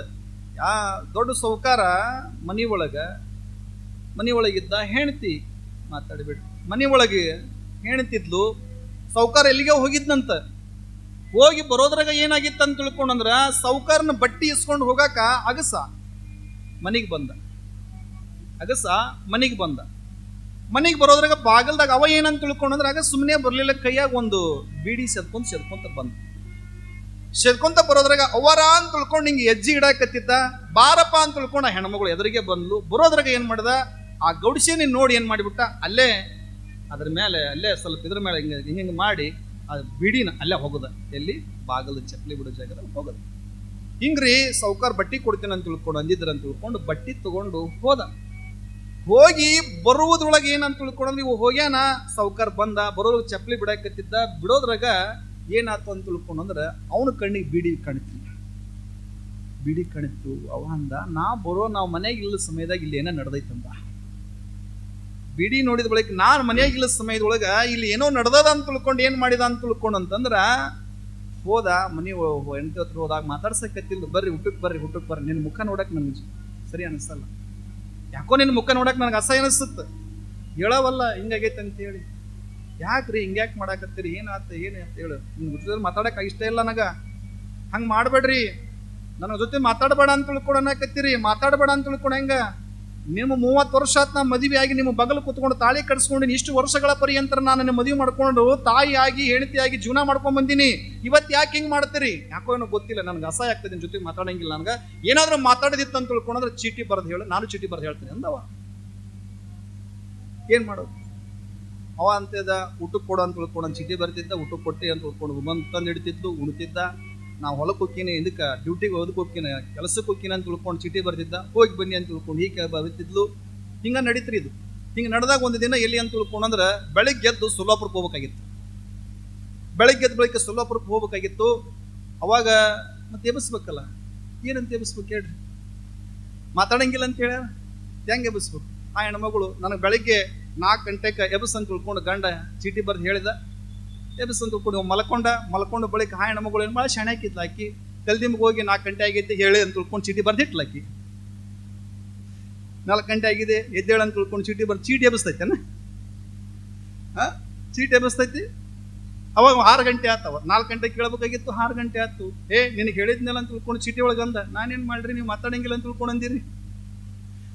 ಯಾ ದೊಡ್ಡ ಸೌಕಾರ ಮನಿ ಒಳಗ ಮನಿ ಒಳಗಿದ್ದ ಹೆಣ್ತಿ ಮಾತಾಡಿಬಿಡು ಮನಿ ಒಳಗೆ ಹೆಣ್ತಿದ್ಲು ಸೌಕಾರ ಎಲ್ಲಿಗೆ ಹೋಗಿದ್ನಂತ. ಹೋಗಿ ಬರೋದ್ರಾಗ ಏನಾಗಿತ್ತು ಅಂತ ತಿಳ್ಕೊಂಡಂದ್ರ ಸೌಕರ್ನ ಬಟ್ಟಿ ಇಸ್ಕೊಂಡು ಹೋಗಾಕ ಅಗಸ ಮನಿಗೆ ಬಂದ. ಅಗಸ ಮನಿಗೆ ಬಂದ. ಮನಿಗೆ ಬರೋದ್ರಾಗ ಬಾಗಲ್ದಾಗ ಅವ ಏನಂತ ತಿಳ್ಕೊಂಡಂದ್ರ ಆಗ ಸುಮ್ಮನೆ ಬರಲಿಲ್ಲ ಕೈಯಾಗ ಒಂದು ಬೀಡಿ ಸೆದ್ಕೊಂಡು ಸೆದ್ಕೊಂತ ಬಂದ. ಸೆದ್ಕೊಂತ ಬರೋದ್ರಾಗ ಅವರ ಅಂತ ತಿಳ್ಕೊಂಡು ಹಿಂಗೆ ಹೆಜ್ಜೆ ಇಡಾಕತ್ತಿದ್ದ ಬಾರಪ್ಪ ಅಂತ ತಿಳ್ಕೊಂಡು ಆ ಹೆಣ್ಮಗಳು ಎದುರಿಗೆ ಬಂದ್ಲು. ಬರೋದ್ರಾಗ ಏನು ಮಾಡ್ದ? ಆ ಗೌಡಿಸಿನ ನೋಡಿ ಏನು ಮಾಡಿಬಿಟ್ಟ? ಅಲ್ಲೇ ಅದ್ರ ಮೇಲೆ ಅಲ್ಲೇ ಸ್ವಲ್ಪ ಇದ್ರ ಮೇಲೆ ಹಿಂಗೆ ಹಿಂಗೆ ಮಾಡಿ ಆ ಬಿಡಿನ, ಅಲ್ಲೇ ಹೋಗುದ, ಎಲ್ಲಿ? ಬಾಗಲ ಚಪ್ಪಲಿ ಬಿಡೋ ಜಾಗದಲ್ಲಿ ಹೋಗುದು. ಹಿಂಗ್ರಿ ಸೌಕಾರ ಬಟ್ಟಿ ಕೊಡ್ತೀನಿ ಅಂತ ತಿಳ್ಕೊಂಡು ಅಂದಿದ್ರ ಅಂತ ತಿಳ್ಕೊಂಡು ಬಟ್ಟಿ ತಗೊಂಡು ಹೋದ. ಹೋಗಿ ಬರುವುದ್ರೊಳಗೆ ಏನಂತ ತಿಳ್ಕೊಂಡು ಇವು ಹೋಗ್ಯಾನ ಸೌಕಾರ ಬಂದ ಬರೋ ಚಪ್ಪಲಿ ಬಿಡಾಕತ್ತಿದ್ದ, ಬಿಡೋದ್ರಾಗ ಏನಾಯ್ತು ಅಂತ ತಿಳ್ಕೊಂಡು ಅಂದ್ರೆ ಅವನ ಕಣ್ಣಿಗೆ ಬಿಡಿ ಕಾಣಿತು ಬಿಡಿ ಕಾಣಿತು, ಅವ ಅಂದ, ನಾ ಬರೋ, ನಾವು ಮನೆಗೆ ಇಲ್ಲ ಸಮಯದಾಗ ಇಲ್ಲಿ ಏನೋ ನಡೆದೈತಂದ. ಬಿಡಿ ನೋಡಿದ ಬಳಿಕ ನಾನು ಮನೆಯಾಗ ಇಲ್ಲ ಸಮಯದೊಳಗ ಇಲ್ಲಿ ಏನೋ ನಡೆದದ ಅಂತ ತಿಳ್ಕೊಂಡು ಏನು ಮಾಡಿದ ಅಂತ ತಿಳ್ಕೊಂಡು ಅಂತಂದ್ರೆ ಹೋದ ಮನೆ ಹೆಂಡತಿ ಹತ್ರ ಹೋದಾಗ ಮಾತಾಡ್ಸಕ್ಕತ್ತಿಲ್ಲ ಬರ್ರಿ ಊಟಕ್ಕೆ ಬರ್ರಿ ಊಟಕ್ಕೆ ಬರ್ರಿ ನಿನ್ನ ಮುಖ ನೋಡಕ್ಕೆ ನನಗೆ ಸರಿ ಅನಿಸಲ್ಲ. ಯಾಕೋ ನಿನ್ನ ಮುಖ ನೋಡಕ್ಕೆ ನನಗೆ ಅಸಹ್ಯ ಅನಿಸುತ್ತೆ. ಹೇಳವಲ್ಲ ಹಿಂಗಾಗೈತೆ ಅಂತ ಹೇಳಿ. ಯಾಕ್ರಿ ಹಿಂಗ್ಯಾಕೆ ಮಾಡಾಕತ್ತೀರಿ? ಏನಾತ ಏನು ಅಂತ ಹೇಳು. ನಿನ್ ಮಾತಾಡಕ್ಕೆ ಮಾತಾಡಕ್ ಇಷ್ಟ ಇಲ್ಲ ನನಗೆ ಹಂಗೆ ಮಾಡಬೇಡ್ರಿ. ನನ್ನ ಜೊತೆ ಮಾತಾಡಬೇಡ ಅಂತ ತಿಳ್ಕೊಂಡು ಅನ್ನಕತ್ತೀರಿ. ಮಾತಾಡಬೇಡ ಅಂತ ತಿಳ್ಕೊಂಡು ಹೆಂಗ? ನಿಮ್ಮ ಮೂವತ್ತು ವರ್ಷ ಆತ್ ಮದುವೆಯಾಗಿ ಮದುವೆ ಆಗಿ ನಿಮ್ಮ ಬಗಲು ಕುತ್ಕೊಂಡು ತಾಳಿ ಕಟ್ಸ್ಕೊಂಡು ಇಷ್ಟು ವರ್ಷಗಳ ಪರ್ಯಂತರ ನಾನು ನಿಮ್ಮ ಮದುವೆ ಮಾಡ್ಕೊಂಡು ತಾಯಿಯಾಗಿ ಆಗಿ, ಹೆಂಡತಿ ಆಗಿ ಜೀವನ ಮಾಡ್ಕೊಂಡ್ ಬಂದೀನಿ. ಇವತ್ತು ಯಾಕೆ ಹಿಂಗೆ ಮಾಡ್ತೀರಿ? ಯಾಕೋ ಏನೋ ಗೊತ್ತಿಲ್ಲ, ನನಗೆ ಅಸಹ್ಯ ಆಗ್ತದೆ ನಿಮ್ಮ ಜೊತೆಗೆ ಮಾತಾಡಂಗಿಲ್ಲ ನನಗೆ. ಏನಾದರೂ ಮಾತಾಡದಿತ್ತು ಅಂತ ತಿಳ್ಕೊಂಡ್ರೆ ಚೀಟಿ ಬರೆದು ಹೇಳು, ನಾನು ಚೀಟಿ ಬರೆದು ಹೇಳ್ತೀನಿ ಅಂದವ. ಏನು ಮಾಡೋದು? ಅವ ಅಂತದ ಊಟಕ್ಕೆ ಕೊಡು ಅಂತ ತಿಳ್ಕೊಂಡು ಚೀಟಿ ಬರ್ತಿದ್ದ ಊಟಕ್ಕೆ ಕೊಟ್ಟೆ ಅಂತ ತಿಳ್ಕೊಂಡು ಬಂದು ತಂದು ಇಡ್ತಿದ್ದು ಉಣ್ತಿದ್ದ. ನಾವು ಹೊಲಕ್ಕೆ ಹೋಗ್ತೀನಿ ಇದಕ್ಕೆ ಡ್ಯೂಟಿಗೆ ಓದಕ್ಕೆ ಹೋಗ್ತೀನಿ ಕೆಲಸಕ್ಕೆ ಹೋಗ್ತೀನಿ ಅಂತ ತಿಳ್ಕೊಂಡು ಚೀಟಿ ಬರ್ತಿದ್ದ ಹೋಗಿ ಬನ್ನಿ ಅಂತ ತಿಳ್ಕೊಂಡು ಹೀಗೆ ಬರ್ತಿದ್ಲು ಹಿಂಗ ನಡೀತ್ರಿ ಇದು. ಹಿಂಗೆ ನಡೆದಾಗ ಒಂದು ದಿನ ಎಲ್ಲಿ ಅಂತ ತಿಳ್ಕೊಂಡಂದ್ರೆ ಬೆಳಿಗ್ಗೆ ಎದ್ದು ಸೊಲ್ಲಾಪುರಕ್ಕೆ ಹೋಗ್ಬೇಕಾಗಿತ್ತು. ಬೆಳಿಗ್ಗೆ ಎದ್ದು ಬೆಳಿಗ್ಗೆ ಸೊಲ್ಲಾಪುರಕ್ಕೆ ಹೋಗ್ಬೇಕಾಗಿತ್ತು. ಅವಾಗ ಮತ್ತೆ ಎಬ್ಬಿಸ್ಬೇಕಲ್ಲ ಏನಂತ ಎಬ್ಬಿಸ್ಬೇಕು ಹೇಳ್ರಿ? ಮಾತಾಡಂಗಿಲ್ಲ ಅಂತ ಹೇಳ ಹೆಂಗೆ ಎಬ್ಬಿಸ್ಬೇಕು ಆ ಹೆಣ್ಮಗಳು ನನಗೆ ಬೆಳಿಗ್ಗೆ ನಾಲ್ಕು ಗಂಟೆಗೆ ಎಬ್ಬಿಸ್ ಅಂತ ತಿಳ್ಕೊಂಡು ಗಂಡ ಚೀಟಿ ಬರ್ದು ಹೇಳಿದ ಎಬ್ಬಿಸ್ ಕೂಡ ಮಲ್ಕೊಂಡ, ಮಲ್ಕೊಂಡು ಬಳಿಕ ಹಾಯ್ ನಮಗಳು ಏನು ಮಾಡಿ ಶೆಣಾಕಿದ್ಲ ಆಕಿ ಕಲ್ದಿಮ್ಗೆ ಹೋಗಿ ನಾಲ್ಕು ಗಂಟೆ ಆಗೈತೆ ಹೇಳಿ ಅಂತ ತಿಳ್ಕೊಂಡು ಚೀಟಿ ಬರ್ದಿಟ್ಲ ಆಕಿ. ನಾಲ್ಕು ಗಂಟೆ ಆಗಿದೆ, ಎದ್ದೇಳ ಅಂತ ತಿಳ್ಕೊಂಡು ಚೀಟಿ ಬರ್ದು ಚೀಟಿ ಎಬ್ಬಿಸ್ತೈತೇನ ಹಾ ಚೀಟಿ ಎಬ್ಬಿಸ್ತೈತಿ? ಅವಾಗ ಆರು ಗಂಟೆ ಆತವ ನಾಲ್ಕು ಗಂಟೆ ಕೇಳಬೇಕಾಗಿತ್ತು, ಆರು ಗಂಟೆ ಆಯ್ತು ಏ, ನಿನಗೆ ಹೇಳಿದ್ನಲ್ಲ ಅಂತ ತಿಳ್ಕೊಂಡು ಚೀಟಿ ಒಳಗೆ ಅಂದ. ನಾನೇನು ಮಾಡ್ರಿ, ನೀವು ಮಾತಾಡಂಗಿಲ್ಲ ಅಂತ ತಿಳ್ಕೊಂಡು ಅಂದಿರಿ?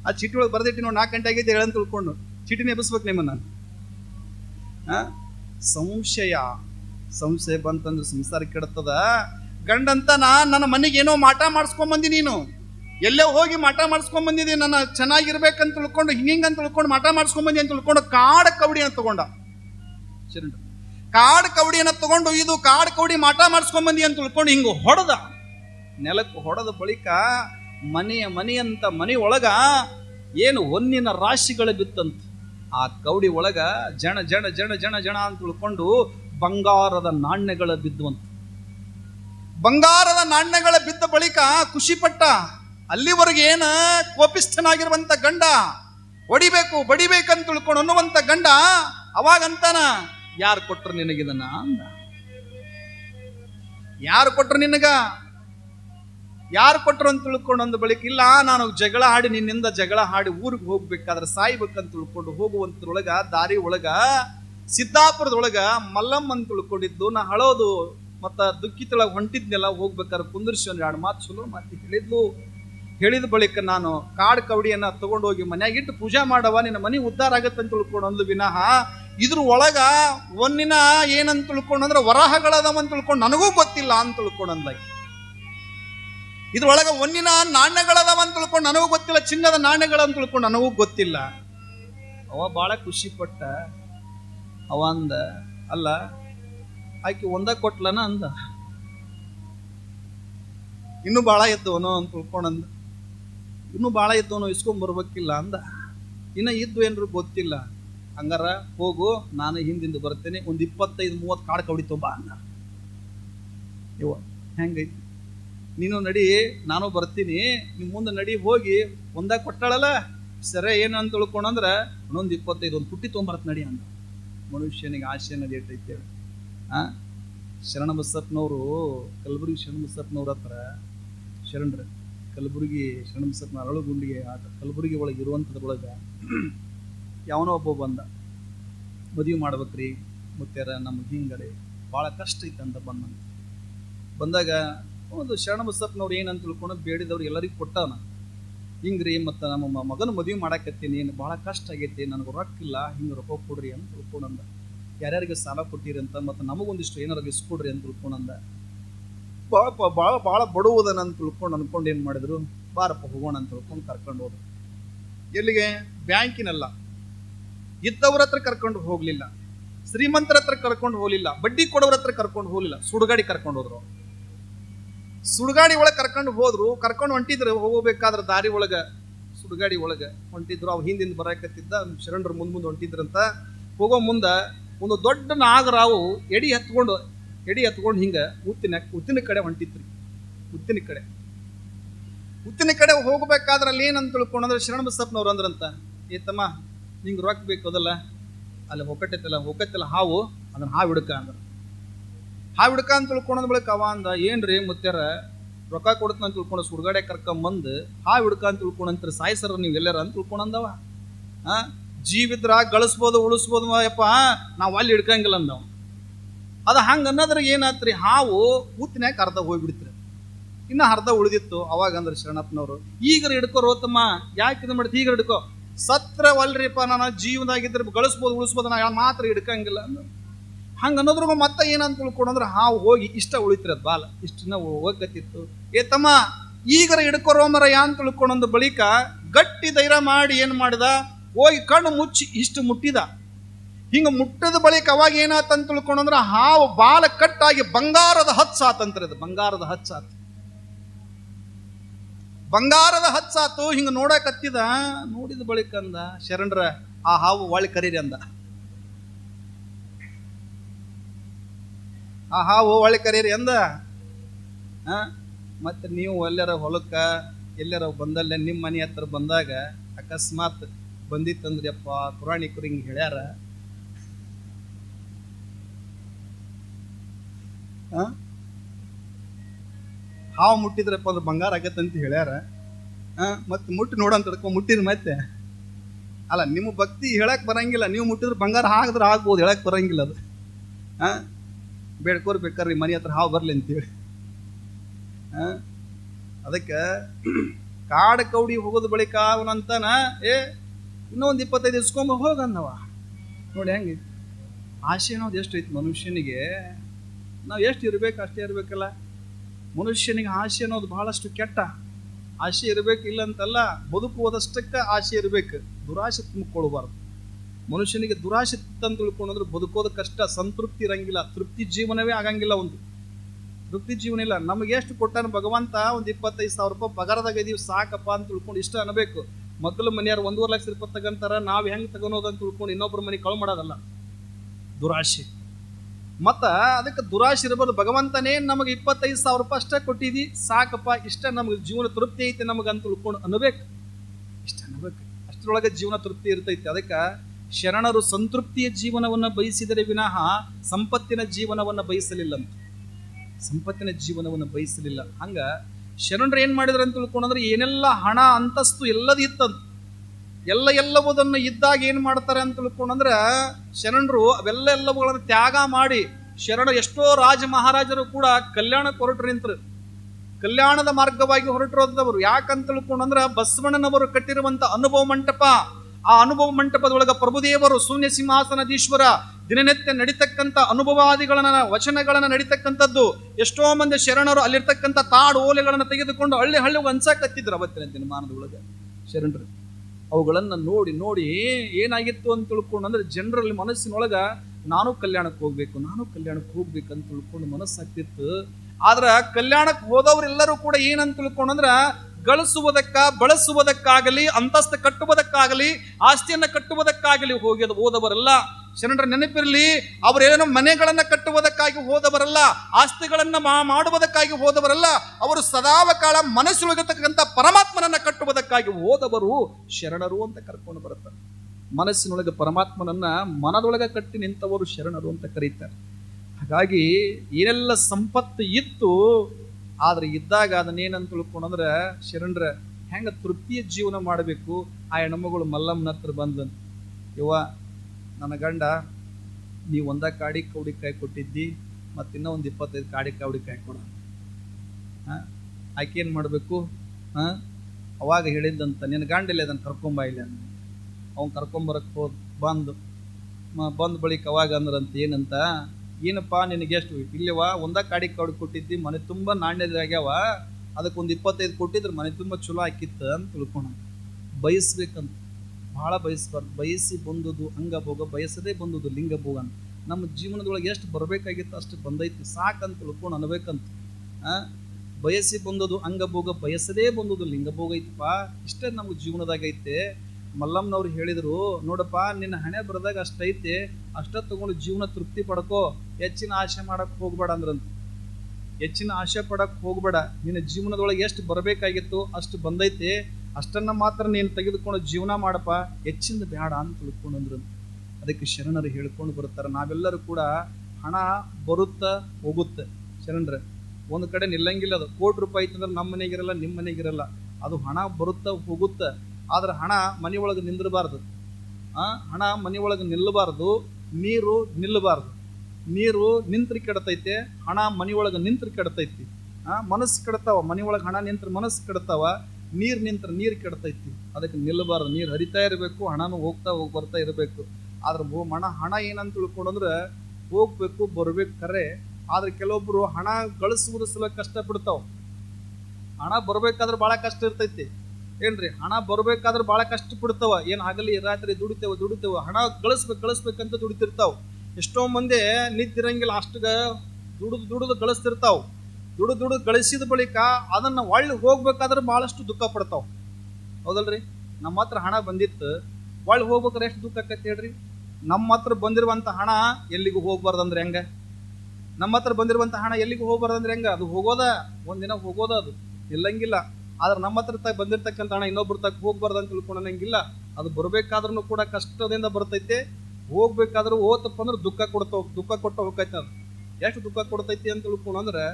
ಆ ಚೀಟಿ ಒಳಗೆ ಬರ್ದಿಟ್ಟು ನಾವು ನಾಲ್ಕು ಗಂಟೆ ಆಗಿದೆ ಹೇಳಂತ ತಿಳ್ಕೊಂಡು. ಚೀಟಿನ ಎಬ್ಬಿಸ್ಬೇಕು ನಿಮ್ಮನ್ನು ಆ? ಸಂಶಯ. ಸಂಶಯ ಬಂತಂದ್ರೆ ಸಂಸಾರ ಕೆಡ್ತದ? ನಾನು ನನ್ನ ಮನೆಗೆ ಏನೋ ಮಾಟ ಮಾಡಿಸ್ಕೊಂಡ್ ಬಂದಿ ನೀನು. ಎಲ್ಲೇ ಹೋಗಿ ಮಾಟ ಮಾಡಿಸ್ಕೊಂಡ್ ಬಂದಿದಿ ನನ್ನ ಚೆನ್ನಾಗಿರ್ಬೇಕಂತ ತಿಳ್ಕೊಂಡು ಹಿಂಗ ಅಂತ ತಿಳ್ಕೊಂಡು ಮಾಟ ಮಾಡಿಸ್ಕೊಂಡ್ ಬಂದಿ ಅಂತ ತಿಳ್ಕೊಂಡು ಕಾಡ ಕವಡಿಯನ್ನು ತಗೊಂಡ. ಶರಣ. ಕಾಡ್ ಕವಡಿಯನ್ನ ತಗೊಂಡು ಇದು ಕಾಡ್ ಕವಡಿ ಮಾಟ ಮಾಡಿಸ್ಕೊಂಡ್ ಬಂದಿ ಅಂತ ತಿಳ್ಕೊಂಡು ಹಿಂಗ ಹೊಡೆದ. ನೆಲಕ್ಕೆ ಹೊಡೆದ ಬಳಿಕ ಮನೆಯ ಮನೆಯಂತ ಮನೆ ಏನು ಹೊನ್ನಿನ ರಾಶಿಗಳು ಬಿತ್ತಂತ. ಆ ಕೌಡಿ ಒಳಗ ಜಣ ಜಣ ಜಣ ಜಣ ಜಣ ಅಂತ ತಿಳ್ಕೊಂಡು ಬಂಗಾರದ ನಾಣ್ಯಗಳ ಬಿದ್ದುವಂತ. ಬಂಗಾರದ ನಾಣ್ಯಗಳ ಬಿದ್ದ ಬಳಿಕ ಖುಷಿಪಟ್ಟ ಅಲ್ಲಿವರೆಗೆ ಏನ ಕೋಪಿಷ್ಠನಾಗಿರುವಂತ ಗಂಡ ಹೊಡಿಬೇಕು, ಬಡಿಬೇಕಂತ ತಿಳ್ಕೊಂಡು ಅನ್ನುವಂತ ಗಂಡ ಅವಾಗಂತಾನ, ಯಾರು ಕೊಟ್ರು ನಿನಗಿದನ್ನ? ಅಂದ. ಯಾರು ಕೊಟ್ರು ನಿನಗ? ಯಾರು ಕೊಟ್ಟರು ಅಂತ ತಿಳ್ಕೊಂಡು ಅಂದ ಬಳಿಕ, ಇಲ್ಲ, ನಾನು ಜಗಳ ಹಾಡಿ ನಿನ್ನಿಂದ ಜಗಳ ಹಾಡಿ ಊರಿಗೆ ಹೋಗ್ಬೇಕಾದ್ರೆ ಸಾಯ್ಬೇಕಂತ ತಿಳ್ಕೊಂಡು ಹೋಗುವಂತರೊಳಗ ದಾರಿ ಒಳಗ, ಸಿದ್ದಾಪುರದೊಳಗ ಮಲ್ಲಮ್ಮ ಅಂತ ತಿಳ್ಕೊಂಡಿದ್ದು, ನಾ ಹಳೋದು, ಮತ್ತ ದುಃಖಿತೊಳಗೆ ಹೊಂಟಿದ್ನೆಲ್ಲ ಹೋಗ್ಬೇಕಾದ್ರೆ ಕುಂದರ್ಸಿ ಒಂದು ಎರಡು ಮಾತು ಚಲೋ ಮಾತು ಹೇಳಿದ್ಲು ಹೇಳಿದ ಬಳಿಕ ನಾನು ಕಾಡ್ ಕವಡಿಯನ್ನ ತಗೊಂಡೋಗಿ ಮನ್ಯಾಗ ಇಟ್ಟು ಪೂಜಾ ಮಾಡವ ನಿನ್ನ ಮನೆ ಉದ್ಧಾರ ಆಗತ್ತೆ ಅಂತ ತಿಳ್ಕೊಂಡು ಅಂದ್ಲು ವಿನಃ, ಇದ್ರ ಒಳಗ ಒಂದಿನ ಏನಂತ ತಿಳ್ಕೊಂಡಂದ್ರೆ ವರಹಗಳದವ ಅಂತ ತಿಳ್ಕೊಂಡು ನನಗೂ ಗೊತ್ತಿಲ್ಲ ಅಂತ ತಿಳ್ಕೊಂಡು ಆಕಿ. ಇದ್ರೊಳಗ ಒಂದಿನ ನಾಣ್ಯಗಳದವ ಅಂತ ತಿಳ್ಕೊಂಡು ನನಗೂ ಗೊತ್ತಿಲ್ಲ, ಚಿನ್ನದ ನಾಣ್ಯಗಳ ಅಂತ ತಿಳ್ಕೊಂಡು ನನಗೂ ಗೊತ್ತಿಲ್ಲ. ಅವ ಭಾಳ ಖುಷಿ ಪಟ್ಟ. ಅವ ಅಂದ, ಅಲ್ಲ, ಆಕೆ ಒಂದ ಕೊಟ್ಲನ ಅಂದ. ಇನ್ನು ಭಾಳ ಎದ್ದವನು ಅಂತ ತಿಳ್ಕೊಂಡಂದ ಇನ್ನು ಭಾಳ ಎದ್ದವನು ಇಸ್ಕೊಂಡ್ ಬರ್ಬೇಕಿಲ್ಲ ಅಂದ. ಇನ್ನ ಇದ್ದು ಏನ್ರು ಗೊತ್ತಿಲ್ಲ. ಹಂಗಾರ ಹೋಗು, ನಾನು ಹಿಂದಿಂದ ಬರ್ತೇನೆ, ಒಂದ್ ಇಪ್ಪತ್ತೈದು ಮೂವತ್ತು ಕಾಡ್ ಕವಡಿ ಬಾ ಅಂದ. ಇವ, ಹೆಂಗೈತಿ? ನೀನು ನಡಿ, ನಾನು ಬರ್ತೀನಿ. ನಿಮ್ಮ ಮುಂದೆ ನಡಿ, ಹೋಗಿ. ಒಂದಾಗ ಕೊಟ್ಟಾಳಲ್ಲ? ಸರಿ, ಏನು ಅಂತ ತಿಳ್ಕೊಂಡಂದ್ರ ಒಂದೊಂದು ಇಪ್ಪತ್ತೈದು, ಒಂದು ಪುಟ್ಟಿ ತೊಗೊಂಬರತ್ ನಡಿ ಅಂತ. ಮನುಷ್ಯನಿಗೆ ಆಶೆ ಅನ್ನೋದು ಇಟ್ಟೈತೆ. ಆ? ಶರಣ ಬಸಪ್ಪನವರು ಕಲಬುರಗಿ ಶರಣ ಬಸಪ್ಪನವ್ರ ಹತ್ರ, ಶರಣರ, ಕಲಬುರಗಿ ಶರಣ ಬಸಪ್ಪನ ಅರಳುಗುಂಡಿಗೆ ಆಟ ಕಲಬುರಗಿ ಒಳಗೆ ಇರುವಂಥದ್ರೊಳಗೆ <clears throat> ಯಾವನೋ ಒಬ್ಬ ಬಂದ. ಮದುವೆ ಮಾಡ್ಬೇಕ್ರಿ ಮುತ್ಯಾರ ನಮ್ಮ ಹಿಂಗಡೆ ಭಾಳ ಕಷ್ಟ ಐತೆ ಅಂತ ಬಂದ. ಬಂದಾಗ ಒಂದು ಶರಣ ಬಸಪ್ಪನವ್ರು ಏನಂತ ತಿಳ್ಕೊಂಡು ಬೇಡಿದವ್ರು ಎಲ್ಲರಿಗೂ ಕೊಟ್ಟಾನ. ಹಿಂಗ್ರಿ ಮತ್ತು ನಮ್ಮ ಮಗನ ಮದುವೆ ಮಾಡಾಕತ್ತೀನಿ ಭಾಳ ಕಷ್ಟ ಆಗೈತಿ, ನನಗೆ ರೊಕ್ಕ ಇಲ್ಲ, ಹಿಂಗೆ ರೊಕ್ಕ ಕೊಡ್ರಿ ಅಂತ ತಿಳ್ಕೊಂಡಂದ. ಯಾರ್ಯಾರಿಗೆ ಸಾಲ ಕೊಟ್ಟಿರಿ ಅಂತ ಮತ್ತು ನಮಗೊಂದಿಷ್ಟು ಏನಾರ ಇಸ್ಕೊಡ್ರಿ ಅಂತ ತಿಳ್ಕೊಂಡಂದ. ಭಾಳ ಭಾಳ ಭಾಳ ಬಡವುದನ ಅಂತ ತಿಳ್ಕೊಂಡು ಅನ್ಕೊಂಡು ಏನು ಮಾಡಿದ್ರು, ಬಾರಪ್ಪ ಹೋಗೋಣ ಅಂತ ತಿಳ್ಕೊಂಡು ಕರ್ಕೊಂಡು ಹೋದ್ರು. ಎಲ್ಲಿಗೆ? ಬ್ಯಾಂಕಿನಲ್ಲ. ಇದ್ದವ್ರ ಹತ್ರ ಕರ್ಕೊಂಡು ಹೋಗಲಿಲ್ಲ. ಶ್ರೀಮಂತರ ಹತ್ರ ಕರ್ಕೊಂಡು ಹೋಗಲಿಲ್ಲ. ಬಡ್ಡಿ ಕೊಡೋರ ಹತ್ರ ಕರ್ಕೊಂಡು ಹೋಗಲಿಲ್ಲ. ಸುಡುಗಾಡಿ ಕರ್ಕೊಂಡು ಹೋದ್ರು ಸುಡುಗಾಡಿ ಒಳಗೆ ಕರ್ಕೊಂಡು ಹೋದ್ರು, ಕರ್ಕೊಂಡು ಹೊಂಟಿದ್ರು, ಹೋಗಬೇಕಾದ್ರೆ ದಾರಿ ಒಳಗ. ಸುಡುಗಾಡಿ ಒಳಗ ಹೊಂಟಿದ್ರು, ಅವ್ ಹಿಂದಿಂದ ಬರಕತ್ತಿದ್ದ, ಶರಣರು ಮುಂದ್ ಮುಂದೆ ಹೊಂಟಿದ್ರಂತ. ಹೋಗೋ ಮುಂದ ಒಂದು ದೊಡ್ಡ ನಾಗರಾವು ಎಡಿ ಹತ್ಕೊಂಡು ಎಡಿ ಹತ್ಕೊಂಡು ಹಿಂಗ ಉತ್ತಿನ ಉತ್ತಿನ ಕಡೆ ಹೊಂಟಿತ್ರಿ. ಉತ್ತಿನ ಕಡೆ. ಉತ್ತಿನ ಕಡೆ ಹೋಗ್ಬೇಕಾದ್ರೆ ಅಲ್ಲಿ ಏನಂತ ತಿಳ್ಕೊಂಡ್ರೆ ಶರಣ ಬಸಪ್ಪನವ್ರು ಅಂದ್ರಂತ. ಏ ತಮ್ಮ ಹಿಂಗೆ ರೊಕ್ಕ ಬೇಕು ಅದಲ್ಲ? ಅಲ್ಲಿ ಹೊಕ್ಕಟ್ಟೈತಲ್ಲ ಹೊಕ್ಕತ್ತಲ್ಲ ಹಾವು, ಅದನ್ನ ಹಾವು ಹಿಡ್ಕ ಅಂದ್ರ. ಹಿಡ್ಕ ಅಂತ ತಿಳ್ಕೊಂಡ್ ಬಳಿಕ ಅವ ಅಂದ, ಏನ್ರಿ ಮುತ್ಯಾರ, ರೊಕ್ಕ ಕೊಡ್ತಾನ ತಿಳ್ಕೊಂಡು ಸುಡ್ಗಾಡೆ ಕರ್ಕೊಂಬಂದು ಹಾವು ಹಿಡ್ಕ ಅಂತ ತಿಳ್ಕೊಂಡಂತ್ರಿ ಸಾಯಿಸರ ನೀವು ಎಲ್ಲಾರ? ಅಂತ ತಿಳ್ಕೊಂಡಂದವ ಹಾ ಜೀವಿದ್ರ ಗಳಿಸ್ಬೋದು, ಉಳಿಸ್ಬೋದು ಯಪ್ಪ ನಾವು ಅಲ್ಲಿ ಹಿಡ್ಕಂಗಿಲ್ಲ ಅಂದವ. ಅದು ಹಂಗ ಅನ್ನೋದ್ರ ಏನಾತ್ರಿ, ಹಾವು ಊತಿನ್ಯಾಕ ಅರ್ಧ ಹೋಗ್ಬಿಡ್ತ್ರಿ. ಇನ್ನ ಅರ್ಧ ಉಳಿದಿತ್ತು, ಅವಾಗ ಅಂದ್ರೆ ಶರಣಪ್ಪನವರು ಈಗ ಹಿಡ್ಕೋ ರೋತಮ್ಮ, ಯಾಕೆ ಇದು ಮಾಡ್ತಿ ಈಗ ಹಿಡ್ಕೋ. ಸತ್ರ ವಲ್ರಿಪ್ಪ ನಾನು ಜೀವನಾಗಿದ್ರೆ ಗಳಿಸ್ಬೋದು, ಉಳಿಸ್ಬೋದು, ನಾ ಮಾತ್ರ ಹಿಡ್ಕಂಗಿಲ್ಲ ಅಂದ ಹಂಗ ಅನ್ನೋದ್ರಾಗ ಮತ್ತೆ ಏನಂತ ತಿಳ್ಕೊಂಡ್ರೆ ಹಾವು ಹೋಗಿ ಇಷ್ಟ ಉಳಿತ್ರಿ ಅದು ಬಾಲ. ಇಷ್ಟನ್ನ ಹೋಗತ್ತಿತ್ತು ಏ ತಮ್ಮ, ಈಗರ ಹಿಡ್ಕೊರೋ ಮರ ಯಾನ್ ತಿಳ್ಕೊಂಡಂದ ಬಳಿಕ ಗಟ್ಟಿ ಧೈರ್ಯ ಮಾಡಿ ಏನು ಮಾಡಿದ? ಹೋಗಿ ಕಣ್ಣು ಮುಚ್ಚಿ ಇಷ್ಟು ಮುಟ್ಟಿದ. ಹಿಂಗೆ ಮುಟ್ಟದ ಬಳಿಕ ಅವಾಗ ಏನಾತಂತ ತಿಳ್ಕೊಂಡಂದ್ರೆ ಹಾವು ಬಾಲ ಕಟ್ಟಾಗಿ ಬಂಗಾರದ ಅದು. ಬಂಗಾರದ ಹಚ್ಚಾತು ಬಂಗಾರದ ಹತ್ಸಾತು ಹಿಂಗೆ ನೋಡಕತ್ತಿದ. ನೋಡಿದ ಬಳಿಕ ಅಂದ, ಶರಣರ, ಆ ಹಾವು ಒಳ್ಳೆ ಕರೀರಿ ಅಂದ. ಆ ಹಾವು ಒಳ್ಳೆ ಕರೀರಿ ಎಂದ ಮತ್ತೆ ನೀವು ಎಲ್ಲರ ಹೊಲಕ್ಕ ಎಲ್ಲರ ಬಂದಲ್ಲ ನಿಮ್ಮ ಮನೆ ಹತ್ರ ಬಂದಾಗ ಅಕಸ್ಮಾತ್ ಬಂದಿತ್ತಂದ್ರಿ ಅಪ್ಪ ಪುರಾಣಿಕರು ಹಿಂಗೆ ಹೇಳ್ಯಾರ? ಹಾವು ಮುಟ್ಟಿದ್ರಪ್ಪ ಅಂದ್ರೆ ಬಂಗಾರ ಆಗತ್ತಂತ ಹೇಳ್ಯಾರ. ಮತ್ತೆ ಮುಟ್ಟಿ ನೋಡಂತ ತಿಳ್ಕೊ ಮುಟ್ಟಿದ್ ಮತ್ತೆ. ಅಲ್ಲ, ನಿಮ್ಮ ಭಕ್ತಿ ಹೇಳಕ್ ಬರಂಗಿಲ್ಲ. ನೀವು ಮುಟ್ಟಿದ್ರೆ ಬಂಗಾರ ಹಾಕಿದ್ರೆ ಆಗ್ಬೋದು ಹೇಳಕ್ ಬರಂಗಿಲ್ಲ ಅದು. ಆ? ಬೇಡ್ಕೋರ್ ಬೇಕಾರ್ರಿ ಮನೆ ಹತ್ರ ಹಾವು ಬರಲಿ ಅಂತೇಳಿ? ಅದಕ್ಕೆ ಕಾಡ ಕೌಡಿ ಹೋಗೋದು ಬಳಿಕ ಅವನಂತಾನ, ಏ, ಇನ್ನೊಂದು ಇಪ್ಪತ್ತೈದು ಇಸ್ಕೊಂಬ ಹೋಗಂದವ ನೋಡಿ ಹೆಂಗೆ, ಆಸೆ ಅನ್ನೋದು ಎಷ್ಟು ಐತಿ ಮನುಷ್ಯನಿಗೆ, ನಾವು ಎಷ್ಟು ಇರ್ಬೇಕು ಅಷ್ಟೇ ಇರಬೇಕಲ್ಲ. ಮನುಷ್ಯನಿಗೆ ಆಸೆ ಅನ್ನೋದು ಬಹಳಷ್ಟು ಕೆಟ್ಟ. ಆಸೆ ಇರಬೇಕು ಇಲ್ಲ ಅಂತಲ್ಲ ಬದುಕುವುದಷ್ಟಕ್ಕೆ ಆಸೆ ಇರಬೇಕು. ದುರಾಸೆ ತುಂಬಿಕೊಳ್ಬಾರ್ದು. ಮನುಷ್ಯನಿಗೆ ದುರಾಶೆ ಅಂತ ತಿಳ್ಕೊಂಡ್ರೆ ಬದುಕೋದು ಕಷ್ಟ, ಸಂತೃಪ್ತಿ ಇರಂಗಿಲ್ಲ, ತೃಪ್ತಿ ಜೀವನವೇ ಆಗಂಗಿಲ್ಲ ಒಂದು. ತೃಪ್ತಿ ಜೀವನ ಇಲ್ಲ. ನಮಗೆ ಎಷ್ಟು ಕೊಟ್ಟಾನ ಭಗವಂತ ಒಂದು ಇಪ್ಪತ್ತೈದು ಸಾವಿರ ರೂಪಾಯಿ ಪಗಾರದಾಗ ಇದೀವಿ, ಸಾಕಪ್ಪ ಅಂತ ತಿಳ್ಕೊಂಡು ಇಷ್ಟ ಅನ್ಬೇಕು ಮಕ್ಕಳು ಮನೆಯವ್ರು ಒಂದೂವರೆ ಲಕ್ಷ ರೂಪಾಯಿ ತಗೊಂತಾರ, ನಾವು ಹೆಂಗೆ ತಗೊಳೋದು ಅಂತ ತಿಳ್ಕೊಂಡು ಇನ್ನೊಬ್ಬರ ಮನೆ ಕಳು ಮಾಡೋದಲ್ಲ. ದುರಾಶೆ. ಮತ್ತು ಅದಕ್ಕೆ ದುರಾಶೆ ಇರ್ಬೋದು, ಭಗವಂತನೇ ನಮಗೆ ಇಪ್ಪತ್ತೈದು ಸಾವಿರ ರೂಪಾಯಿ ಅಷ್ಟೇ ಕೊಟ್ಟಿದಿ, ಸಾಕಪ್ಪ, ಇಷ್ಟ ನಮಗೆ ಜೀವನ ತೃಪ್ತಿ ಐತೆ ನಮಗೆ ಅಂತ ತಿಳ್ಕೊಂಡು ಅನ್ಬೇಕು ಇಷ್ಟ ಅನ್ಬೇಕು ಅಷ್ಟರೊಳಗೆ ಜೀವನ ತೃಪ್ತಿ ಇರ್ತೈತಿ. ಅದಕ್ಕೆ ಶರಣರು ಸಂತೃಪ್ತಿಯ ಜೀವನವನ್ನು ಬಯಸಿದರೆ ವಿನಃ ಸಂಪತ್ತಿನ ಜೀವನವನ್ನು ಬಯಸಲಿಲ್ಲಂತ. ಸಂಪತ್ತಿನ ಜೀವನವನ್ನು ಬಯಸಲಿಲ್ಲ. ಹಂಗ ಶರಣರು ಏನು ಮಾಡಿದ್ರು ಅಂತ ತಿಳ್ಕೊಂಡ್ರೆ ಏನೆಲ್ಲ ಹಣ, ಅಂತಸ್ತು ಎಲ್ಲದು ಇತ್ತಂತ. ಎಲ್ಲ ಎಲ್ಲವುದನ್ನು ಇದ್ದಾಗ ಏನು ಮಾಡ್ತಾರೆ ಅಂತ ತಿಳ್ಕೊಂಡ್ರೆ ಶರಣರು ಅವೆಲ್ಲ ಎಲ್ಲವುಗಳನ್ನು ತ್ಯಾಗ ಮಾಡಿ ಶರಣ ಎಷ್ಟೋ ರಾಜ ಮಹಾರಾಜರು ಕೂಡ ಕಲ್ಯಾಣಕ್ಕೆ ಹೊರಟು ನಿಂತರು. ಕಲ್ಯಾಣದ ಮಾರ್ಗವಾಗಿ ಹೊರಟಿರೋದವರು ಯಾಕಂತ ತಿಳ್ಕೊಂಡ್ರೆ ಬಸವಣ್ಣನವರು ಕಟ್ಟಿರುವಂತ ಅನುಭವ ಮಂಟಪ ಆ ಅನುಭವ ಮಂಟಪದೊಳಗ ಪ್ರಭುದೇವರು ಶೂನ್ಯ ಸಿಂಹಾಸನದೀಶ್ವರ ದಿನನಿತ್ಯ ನಡೀತಕ್ಕಂಥ ಅನುಭವಾದಿಗಳನ್ನ, ವಚನಗಳನ್ನ ನಡೀತಕ್ಕಂಥದ್ದು, ಎಷ್ಟೋ ಮಂದಿ ಶರಣರು ಅಲ್ಲಿರ್ತಕ್ಕಂಥ ತಾಡು ಓಲೆಗಳನ್ನು ತೆಗೆದುಕೊಂಡು ಹಳ್ಳಿ ಹಳ್ಳಿ ಹಂಚಕತ್ತಿದ್ರು ಅವತ್ತಿನ ದಿನಮಾನದೊಳಗೆ. ಶರಣರು, ಅವುಗಳನ್ನು ನೋಡಿ ನೋಡಿ ಏನಾಗಿತ್ತು ಅಂತ ತಿಳ್ಕೊಂಡು, ಅಂದ್ರೆ ಜನರಲ್ಲಿ ಮನಸ್ಸಿನೊಳಗ ನಾನು ಕಲ್ಯಾಣಕ್ಕೆ ಹೋಗ್ಬೇಕು, ನಾನು ಕಲ್ಯಾಣಕ್ಕೆ ಹೋಗ್ಬೇಕು ಅಂತ ತಿಳ್ಕೊಂಡು ಮನಸ್ಸಾಗ್ತಿತ್ತು. ಆದ್ರೆ ಕಲ್ಯಾಣಕ್ಕೆ ಹೋದವರೆಲ್ಲರೂ ಕೂಡ ಏನಂತ ತಿಳ್ಕೊಂಡಂದ್ರ ಗಳಿಸುವುದಕ್ಕ, ಬಳಸುವುದಕ್ಕಾಗಲಿ, ಅಂತಸ್ತು ಕಟ್ಟುವುದಕ್ಕಾಗಲಿ, ಆಸ್ತಿಯನ್ನು ಕಟ್ಟುವುದಕ್ಕಾಗಲಿ ಹೋಗಿ ಹೋದವರಲ್ಲ. ಶರಣರ ನೆನಪಿರಲಿ ಅವರೇನೋ ಮನೆಗಳನ್ನು ಕಟ್ಟುವುದಕ್ಕಾಗಿ ಹೋದವರಲ್ಲ, ಆಸ್ತಿಗಳನ್ನು ಮಾ- ಮಾಡುವುದಕ್ಕಾಗಿ ಹೋದವರಲ್ಲ, ಅವರು ಸದಾವ ಕಾಲ ಮನಸ್ಸಿನೊಳಗಿರ್ತಕ್ಕಂಥ ಪರಮಾತ್ಮನನ್ನ ಕಟ್ಟುವುದಕ್ಕಾಗಿ ಹೋದವರು ಶರಣರು ಅಂತ ಕರ್ಕೊಂಡು ಬರುತ್ತಾರೆ. ಮನಸ್ಸಿನೊಳಗೆ ಪರಮಾತ್ಮನನ್ನ ಮನದೊಳಗೆ ಕಟ್ಟಿ ನಿಂತವರು ಶರಣರು ಅಂತ ಕರೀತಾರೆ. ಹಾಗಾಗಿ ಏನೆಲ್ಲ ಸಂಪತ್ತು ಇತ್ತು ಆದ್ರೆ ಇದ್ದಾಗ ಅದನ್ನೇನಂತ ತಿಳ್ಕೊಂಡ್ರೆ ಶರಣರ, ಹೆಂಗ ತೃಪ್ತಿಯ ಜೀವನ ಮಾಡಬೇಕು ಆ ಹೆಣ್ಮಗಳು ಮಲ್ಲಮ್ಮನ ಹತ್ರ ಬಂದನು ಇವ ನನ್ನ ಗಂಡ, ನೀ ಒಂದ ಕಾಡಿ ಕಾಯಿ ಕೊಟ್ಟಿದ್ದಿ, ಮತ್ತು ಇನ್ನೂ ಒಂದು ಇಪ್ಪತ್ತೈದು ಕಾಡಿ ಕೌಡಿಕಾಯಿ ಕೊಡ. ಹಾಂ? ಆಕೆ ಏನು ಮಾಡಬೇಕು? ಹಾಂ? ಅವಾಗ ಹೇಳಿದ್ದಂತ ನಿನ್ನ ಗಂಡಲ್ಲಿ ಅದನ್ನು ಕರ್ಕೊಂಬ ಇಲ್ಲ ಅವ್ನು ಕರ್ಕೊಂಬರಕ್ಕೆ ಹೋದ್, ಬಂದು ಬಂದ ಬಳಿಕ ಅವಾಗ ಅಂದ್ರಂತ ಏನಂತ ಏನಪ್ಪ ನಿನಗೆ ಎಷ್ಟು? ಇಲ್ಲವ ಒಂದ ಕಾಡಿ ಕಾಡು ಕೊಟ್ಟಿದ್ದಿ, ಮನೆ ತುಂಬ ನಾಣ್ಯದಾಗ್ಯಾವ. ಅದಕ್ಕೆ ಒಂದು ಇಪ್ಪತ್ತೈದು ಕೊಟ್ಟಿದ್ರೆ ಮನೆ ತುಂಬ ಚಲೋ ಆಕಿತ್ತು ಅಂತ ತಿಳ್ಕೊಣ ಬಯಸ್ಬೇಕಂತ. ಭಾಳ ಬಯಸ್ಬಾರ್ದು. ಬಯಸಿ ಬಂದುದು ಅಂಗಭೋಗ, ಬಯಸದೇ ಬಂದುದು ಲಿಂಗಭೋಗ ಅಂತ. ನಮ್ಮ ಜೀವನದೊಳಗೆ ಎಷ್ಟು ಬರಬೇಕಾಗಿತ್ತು ಅಷ್ಟು ಬಂದೈತಿ. ಸಾಕಂತ ತಿಳ್ಕೊಂಡು ಅನ್ಬೇಕಂತ. ಬಯಸಿ ಬಂದದು ಅಂಗಭೋಗ, ಬಯಸದೇ ಬಂದದು ಲಿಂಗಭೋಗ ಐತಪ್ಪ. ಇಷ್ಟೇ ನಮ್ಮ ಜೀವನದಾಗ ಐತೆ ಮಲ್ಲಮ್ಮನವ್ರು ಹೇಳಿದರು, ನೋಡಪ್ಪ, ನಿನ್ನ ಹಣೆ ಬರೆದಾಗ ಅಷ್ಟೈತೆ, ಅಷ್ಟ ತಗೊಂಡು ಜೀವನ ತೃಪ್ತಿ ಪಡ್ಕೋ, ಹೆಚ್ಚಿನ ಆಸೆ ಮಾಡಕ್ಕೆ ಹೋಗ್ಬೇಡ ಅಂದ್ರಂತ. ಹೆಚ್ಚಿನ ಆಸೆ ಪಡಕ್ಕೆ ಹೋಗ್ಬೇಡ. ನಿನ್ನ ಜೀವನದೊಳಗೆ ಎಷ್ಟು ಬರಬೇಕಾಗಿತ್ತು, ಅಷ್ಟು ಬಂದೈತೆ. ಅಷ್ಟನ್ನು ಮಾತ್ರ ನೀನು ತೆಗೆದುಕೊಂಡು ಜೀವನ ಮಾಡಪ್ಪ, ಹೆಚ್ಚಿಂದ ಬೇಡ ಅಂತ ತಿಳ್ಕೊಂಡು ಅಂದ್ರಂತ ಅದಕ್ಕೆ ಶರಣರು ಹೇಳ್ಕೊಂಡು ಬರ್ತಾರೆ ನಾವೆಲ್ಲರೂ ಕೂಡ ಹಣ ಬರುತ್ತಾ ಹೋಗುತ್ತೆ. ಶರಣರ, ಒಂದು ಕಡೆ ನಿಲ್ಲಂಗಿಲ್ಲ ಅದು. ಕೋಟಿ ರೂಪಾಯಿ ಇತ್ತಂದ್ರೆ ನಮ್ಮ ಮನೆಗಿರಲ್ಲ ನಿಮ್ಮ ಮನೆಗಿರಲ್ಲ ಅದು ಹಣ ಬರುತ್ತಾ ಹೋಗುತ್ತೆ. ಆದ್ರೆ ಹಣ ಮನೆಯೊಳಗೆ ನಿಂದಿರಬಾರ್ದು. ಹಣ ಮನೆಯೊಳಗೆ ನಿಲ್ಲಬಾರ್ದು, ನೀರು ನಿಲ್ಲಬಾರ್ದು. ನೀರು ನಿಂತ್ರಿ ಕೆಡತೈತೆ, ಹಣ ಮನೆಯೊಳಗೆ ನಿಂತ್ರಿ ಕೆಡತೈತಿ. ಮನಸ್ಸು ಕೆಡ್ತಾವ, ಮನೆಯೊಳಗೆ ಹಣ ನಿಂತ್ರ ಮನಸ್ಸು ಕೆಡ್ತಾವ, ನೀರು ನಿಂತ್ರ ನೀರು ಕೆಡ್ತೈತಿ. ಅದಕ್ಕೆ ನಿಲ್ಲಬಾರ್ದು, ನೀರು ಹರಿತಾ ಇರಬೇಕು, ಹಣನೂ ಹೋಗ್ತಾ ಹೋಗಿ ಬರ್ತಾ ಇರಬೇಕು. ಆದ್ರೆ ಭೂ- ಹಣ ಏನಂತ ತಿಳ್ಕೊಂಡಂದ್ರೆ ಹೋಗ್ಬೇಕು, ಬರ್ಬೇಕು ಕರೆ. ಆದ್ರೆ ಕೆಲವೊಬ್ರು ಹಣ ಗಳಿಸುವುದು ಸಲ ಕಷ್ಟ ಬಿಡ್ತಾವ ಹಣ ಬರ್ಬೇಕಾದ್ರೆ ಭಾಳ ಕಷ್ಟ ಇರ್ತೈತಿ. ಏನ್ರಿ, ಹಣ ಬರ್ಬೇಕಾದ್ರೆ ಭಾಳ ಕಷ್ಟ ಪಡ್ತಾವ. ಏನು ಹಗಲಿ ರಾತ್ರಿ ದುಡಿತೇವೆ, ದುಡಿತೇವ. ಹಣ ಗಳಿಸ್ಬೇಕು ಗಳಿಸ್ಬೇಕಂತ ದುಡಿತಿರ್ತಾವ. ಎಷ್ಟೋ ಮಂದಿ ನಿಂತಿರಂಗಿಲ್ಲ ಅಷ್ಟಗ ದುಡಿದು ದುಡಿದು ಗಳಿಸ್ತಿರ್ತಾವ. ದುಡಿದು ದುಡಿದು ಗಳಿಸಿದ ಬಳಿಕ ಅದನ್ನ ಒಳ್ಳೆ ಹೋಗ್ಬೇಕಾದ್ರೆ ಭಾಳಷ್ಟು ದುಃಖ ಪಡ್ತಾವ. ಹೌದಲ್ರಿ? ನಮ್ಮ ಹತ್ರ ಹಣ ಬಂದಿತ್ತು, ಒಳ್ಳೆ ಹೋಗ್ಬೇಕಾದ್ರೆ ಎಷ್ಟು ದುಃಖ ಆಕೈತೆ ಹೇಳ್ರಿ? ನಮ್ಮ ಹತ್ರ ಬಂದಿರುವಂತ ಹಣ ಎಲ್ಲಿಗೂ ಹೋಗ್ಬಾರ್ದಂದ್ರೆ ಹೆಂಗ? ನಮ್ಮ ಹತ್ರ ಬಂದಿರುವಂತ ಹಣ ಎಲ್ಲಿಗೂ ಹೋಗ್ಬಾರ್ದಂದ್ರೆ ಹೆಂಗ? ಅದು ಹೋಗೋದ, ಒಂದಿನ ಹೋಗೋದ ಅದು. ನಿಲ್ಲಂಗಿಲ್ಲ ಆದ್ರೆ ನಮ್ಮ ಹತ್ರ ಬಂದಿರ್ತಕ್ಕಂಥ ಹಣ ಇನ್ನೊಬ್ರ ತಕ್ಕ ಹೋಗ್ಬಾರ್ದು ಅಂತ ತಿಳ್ಕೊಂಡಂಗಿಲ್ಲ ಅದು ಬರಬೇಕಾದ್ರೂ ಕೂಡ ಕಷ್ಟದಿಂದ ಬರ್ತೈತೆ. ಹೋಗ್ಬೇಕಾದ್ರೂ ಓತಪ್ಪ ಅಂದ್ರೆ ದುಃಖ ಕೊಡ್ತಾ ದುಃಖ ಕೊಟ್ಟ ಹೋಗ್ತೈತೆ ಅದು. ಎಷ್ಟು ದುಃಖ ಕೊಡ್ತೈತಿ ಅಂತ ತಿಳ್ಕೊಂಡ್ರೆ